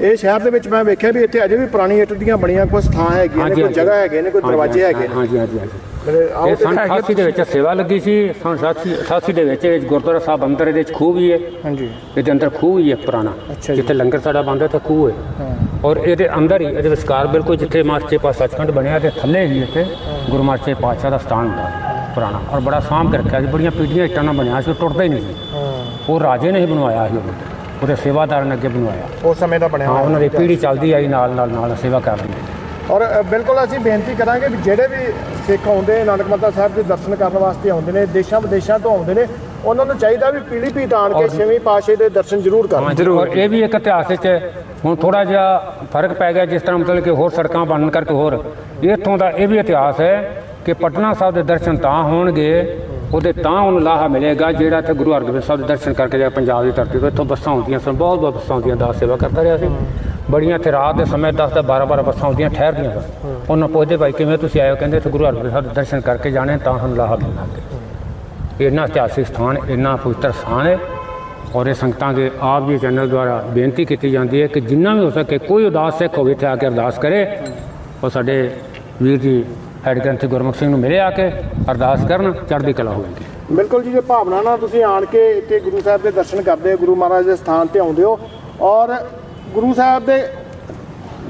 ਇਹ ਸ਼ਹਿਰ ਦੇ ਵਿੱਚ ਮੈਂ ਵੇਖਿਆ ਵੀ ਇੱਥੇ ਅਜੇ ਵੀ ਪੁਰਾਣੀ ਇੱਟ ਦੀਆਂ ਬਣੀਆਂ ਕੁਝ ਥਾਂ ਹੈਗੀਆਂ ਨੇ ਕੋਈ ਜਗ੍ਹਾ ਹੈਗੇ ਨੇ ਕੋਈ ਦਰਵਾਜ਼ੇ ਹੈਗੇ ਨੇ। ਹਾਂਜੀ ਹਾਂਜੀ ਹਾਂਜੀ। ਇਹ ਤੇ- ਸੰਨ 88 ਦੇ ਵਿੱਚ ਸੇਵਾ ਲੱਗੀ ਸੀ ਸੰਨ 88 88 ਦੇ ਵਿੱਚ ਗੁਰਦੁਆਰਾ ਸਾਹਿਬ ਅੰਦਰ ਇਹਦੇ ਵਿੱਚ ਖੂਹ ਵੀ ਹੈ। ਹਾਂਜੀ। ਇਹਦੇ ਅੰਦਰ ਖੂਹ ਹੀ ਹੈ ਪੁਰਾਣਾ। ਜਿੱਥੇ ਲੰਗਰ ਸਾਡਾ ਬੰਦਾ ਤੇ ਖੂਹ ਹੈ। ਔਰ ਇਹਦੇ ਅੰਦਰ ਹੀ ਇਹਦੇ ਵਿਚਕਾਰ ਬਿਲਕੁਲ ਜਿੱਥੇ ਮਾਸਟਰ ਪਾਸ ਸੱਚਖੰਡ ਬਣਿਆ ਤੇ ਥੱਲੇ ਹੀ ਇੱਥੇ ਗੁਰੂ ਮਾਸਟਰ ਪਾਤਸ਼ਾਹ ਦਾ ਸਥਾਨ ਹੁੰਦਾ। ਹੈ ਪੁਰਾਣਾ ਔਰ ਬੜਾ ਸਾਂਭ ਕੇ ਰੱਖਿਆ ਸੀ। ਬੜੀਆਂ ਪੀੜੀਆਂ ਇੱਟਾਂ ਨਾਲ ਬਣਿਆ ਸੀ ਉਹ ਟੁੱਟਦਾ ਹੀ ਨਹੀਂ ਸੀ। ਉਹ ਰਾਜੇ ਨੇ ਹੀ ਬਣਵਾਇਆ ਸੀ ਉਹਦੇ ਸੇਵਾਦਾਰ ਨੇ ਅੱਗੇ ਬਣਵਾਇਆ। ਉਸ ਸਮੇਂ ਦਾ ਬਣਿਆ ਹਾਂ ਹੋਇਆ ਉਹਨਾਂ ਦੀ ਪੀੜ੍ਹੀ ਚੱਲਦੀ ਆਈ ਨਾਲ ਨਾਲ ਨਾਲ ਸੇਵਾ ਕਰ ਰਹੀ ਹੈ ਔਰ ਅ, ਬਿਲਕੁਲ ਅਸੀਂ ਬੇਨਤੀ ਕਰਾਂਗੇ ਵੀ ਜਿਹੜੇ ਵੀ ਸਿੱਖ ਆਉਂਦੇ ਨਾਨਕ ਮੱਤਾ ਸਾਹਿਬ ਦੇ ਦਰਸ਼ਨ ਕਰਨ ਵਾਸਤੇ ਆਉਂਦੇ ਨੇ ਦੇਸ਼ਾਂ ਵਿਦੇਸ਼ਾਂ ਤੋਂ ਆਉਂਦੇ ਨੇ ਉਹਨਾਂ ਨੂੰ ਚਾਹੀਦਾ ਵੀ ਪੀੜੀ ਪੀਤ ਆਣ ਕੇ ਛੇਵੀਂ ਪਾਸ਼ੇ ਦੇ ਦਰਸ਼ਨ ਜ਼ਰੂਰ ਕਰਨ। ਜ਼ਰੂਰ। ਔਰ ਇਹ ਵੀ ਇੱਕ ਇਤਿਹਾਸ ਵਿੱਚ ਹੁਣ ਥੋੜਾ ਜਿਹਾ ਫ਼ਰਕ ਪੈ ਗਿਆ ਜਿਸ ਤਰ੍ਹਾਂ ਮਤਲਬ ਕਿ ਹੋਰ ਸੜਕਾਂ ਬਣਨ ਕਰਕੇ ਹੋਰ। ਇੱਥੋਂ ਦਾ ਇਹ ਵੀ ਇਤਿਹਾਸ ਹੈ ਕਿ ਪਟਨਾ ਸਾਹਿਬ ਦੇ ਦਰਸ਼ਨ ਤਾਂ ਹੋਣਗੇ, ਉਹਦੇ ਤਾਂ ਉਹਨੂੰ ਲਾਹਾ ਮਿਲੇਗਾ ਜਿਹੜਾ ਇੱਥੇ ਗੁਰੂ ਹਰਗੋਬਿੰਦ ਸਾਹਿਬ ਦੇ ਦਰਸ਼ਨ ਕਰਕੇ ਜਾ ਪੰਜਾਬ ਦੀ ਧਰਤੀ ਤੋਂ ਇੱਥੋਂ ਬੱਸਾਂ ਆਉਂਦੀਆਂ ਸਨ, ਬਹੁਤ ਬਹੁਤ ਬੱਸਾਂ ਆਉਂਦੀਆਂ, ਦਾਸ ਸੇਵਾ ਕਰਦਾ ਰਿਹਾ ਸੀ। ਬੜੀਆਂ ਇੱਥੇ ਰਾਤ ਦੇ ਸਮੇਂ 10 10 12 12 ਬੱਸਾਂ ਆਉਂਦੀਆਂ ਠਹਿਰਦੀਆਂ ਸਨ। ਉਹਨਾਂ ਪੁੱਛਦੇ ਭਾਈ, ਕਿਵੇਂ ਤੁਸੀਂ ਆਇਓ ਕਹਿੰਦੇ, ਇੱਥੇ ਗੁਰੂ ਹਰਗੋਬਿੰਦ ਸਾਹਿਬ ਦੇ ਦਰਸ਼ਨ ਕਰਕੇ ਜਾਣੇ, ਤਾਂ ਸਾਨੂੰ ਲਾਹਾ ਮਿਲਣਾ ਇੰਨਾ ਇਤਿਹਾਸਿਕ ਸਥਾਨ, ਇੰਨਾ ਪਵਿੱਤਰ ਸਥਾਨ ਹੈ ਔਰ ਇਹ ਸੰਗਤਾਂ ਦੇ ਆਪ ਜੀ ਚੈਨਲ ਦੁਆਰਾ ਬੇਨਤੀ ਕੀਤੀ ਜਾਂਦੀ ਹੈ ਕਿ ਜਿੰਨਾ ਵੀ ਹੋ ਸਕੇ, ਕੋਈ ਉਦਾਸ ਸਿੱਖ ਹੋਵੇ, ਇੱਥੇ ਆ ਕੇ ਅਰਦਾਸ ਕਰੇ। ਉਹ ਸਾਡੇ ਵੀਰ ਜੀ ਹੈਡ ਗ੍ਰੰਥੀ ਗੁਰਮੁਖ ਸਿੰਘ ਨੂੰ ਮਿਲੇ ਆ ਕੇ ਅਰਦਾਸ ਕਰਨ ਚੜ੍ਹਦੀ ਕਲਾ ਹੋਵੇਗੀ ਬਿਲਕੁਲ ਜੀ ਜੇ ਭਾਵਨਾ ਨਾਲ ਤੁਸੀਂ ਆਣ ਕੇ ਇੱਥੇ ਗੁਰੂ ਸਾਹਿਬ ਦੇ ਦਰਸ਼ਨ ਕਰਦੇ ਹੋ ਗੁਰੂ ਮਹਾਰਾਜ ਦੇ ਸਥਾਨ ਤੇ ਆਉਂਦੇ ਹੋ ਔਰ ਗੁਰੂ ਸਾਹਿਬ ਦੇ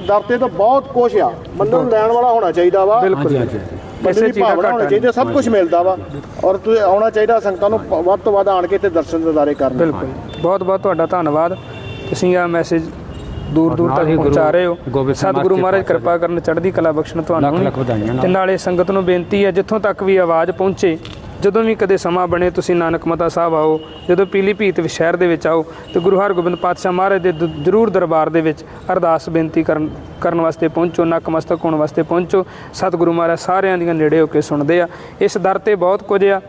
ਦਰ ਤੇ ਤਾਂ ਬਹੁਤ ਕੁਛ ਆ। ਬੰਦੇ ਨੂੰ ਲੈਣ ਵਾਲਾ ਹੋਣਾ ਚਾਹੀਦਾ ਵਾ। ਹਾਂਜੀ ਹਾਂਜੀ। ਕਿਸੇ ਚੀਜ਼ ਦਾ ਭਾਵਨਾ ਹੋਣੀ ਘਾਟਾ ਚਾਹੀਦੀ ਸਭ ਕੁਝ ਮਿਲਦਾ ਵਾ। ਔਰ ਤੁਸੀਂ ਆਉਣਾ ਚਾਹੀਦਾ ਸੰਗਤਾਂ ਨੂੰ ਵੱਧ ਤੋਂ ਵੱਧ ਆਣ ਕੇ ਇੱਥੇ ਦਰਸ਼ਨ ਦਿਦਾਰੇ ਕਰਨ। ਬਿਲਕੁਲ। ਬਹੁਤ ਬਹੁਤ ਤੁਹਾਡਾ ਧੰਨਵਾਦ। ਤੁਸੀਂ ਆ ਮੈਸੇਜ ਦੂਰ ਦੂਰ ਤੱਕ ਪਹੁੰਚਾ ਰਹੇ ਹੋ। ਸਤਿਗੁਰੂ ਮਹਾਰਾਜ ਕਿਰਪਾ ਕਰਨ ਚੜ੍ਹਦੀ ਕਲਾ ਬਖਸ਼ਣ ਤੁਹਾਨੂੰ। ਤੇ ਨਾਲੇ। ਸੰਗਤ ਨੂੰ ਬੇਨਤੀ ਹੈ ਜਿੱਥੋਂ ਤੱਕ ਵੀ ਆਵਾਜ਼ ਪਹੁੰਚੇ ਜਦੋਂ ਵੀ ਕਦੇ ਸਮਾਂ ਬਣੇ ਤੁਸੀਂ ਨਾਨਕ ਮਤਾ ਸਾਹਿਬ ਆਓ ਜਦੋਂ ਪੀਲੀ ਭੀਤ ਸ਼ਹਿਰ ਦੇ ਵਿੱਚ ਆਓ ਤੇ ਗੁਰੂ ਹਰਗੋਬਿੰਦ ਪਾਤਸ਼ਾਹ ਮਹਾਰਾਜ ਦੇ ਦ- ਜ਼ਰੂਰ ਦਰਬਾਰ ਦੇ ਵਿੱਚ ਅਰਦਾਸ ਬੇਨਤੀ ਕਰਨ ਕਰਨ ਵਾਸਤੇ ਪਹੁੰਚੋ ਨਕਮਸਤਕ ਹੋਣ ਵਾਸਤੇ ਪਹੁੰਚੋ। ਸਤਿਗੁਰੂ ਮਹਾਰਾਜ ਸਾਰਿਆਂ ਦੀਆਂ ਨੇੜੇ ਹੋ ਕੇ ਸੁਣਦੇ ਆ। ਇਸ ਦਰ ਤੇ ਬਹੁਤ ਕੁਝ ਆ।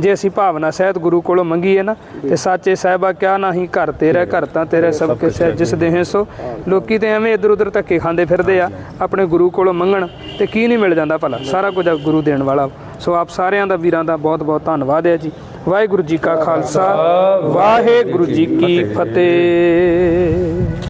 ਜੇ ਅਸੀਂ ਭਾਵਨਾ ਸਹਿਤ ਗੁਰੂ ਕੋਲੋਂ ਮੰਗੀਏ ਨਾ ਤੇ ਸਾਚੇ ਸਾਹਿਬਾ ਕਿਆ ਨਹੀਂ ਘਰ ਤੇਰਾ ਘਰ ਤਾਂ ਤੇਰਾ ਸਭ ਕੁਛ ਹੈ ਜਿਸ ਦੇਹ ਸੋ ਲੋਕੀ ਤੇ ਐਵੇਂ ਇਧਰ ਉਧਰ ਧੱਕੇ ਖਾਂਦੇ ਫਿਰਦੇ ਆ ਆਪਣੇ ਗੁਰੂ ਕੋਲੋਂ ਮੰਗਣ ਤੇ ਕੀ ਨਹੀਂ ਮਿਲ ਜਾਂਦਾ ਭਲਾ। ਸਾਰਾ ਕੁਝ ਗੁਰੂ ਦੇਣ ਵਾਲਾ। ਸੋ ਆਪ ਸਾਰਿਆਂ ਦਾ ਵੀਰਾਂ ਦਾ ਬਹੁਤ ਬਹੁਤ ਧੰਨਵਾਦ ਹੈ ਜੀ। ਵਾਹਿਗੁਰੂ ਜੀ ਕਾ ਖਾਲਸਾ ਵਾਹਿਗੁਰੂ ਜੀ ਕੀ ਫਤਿਹ।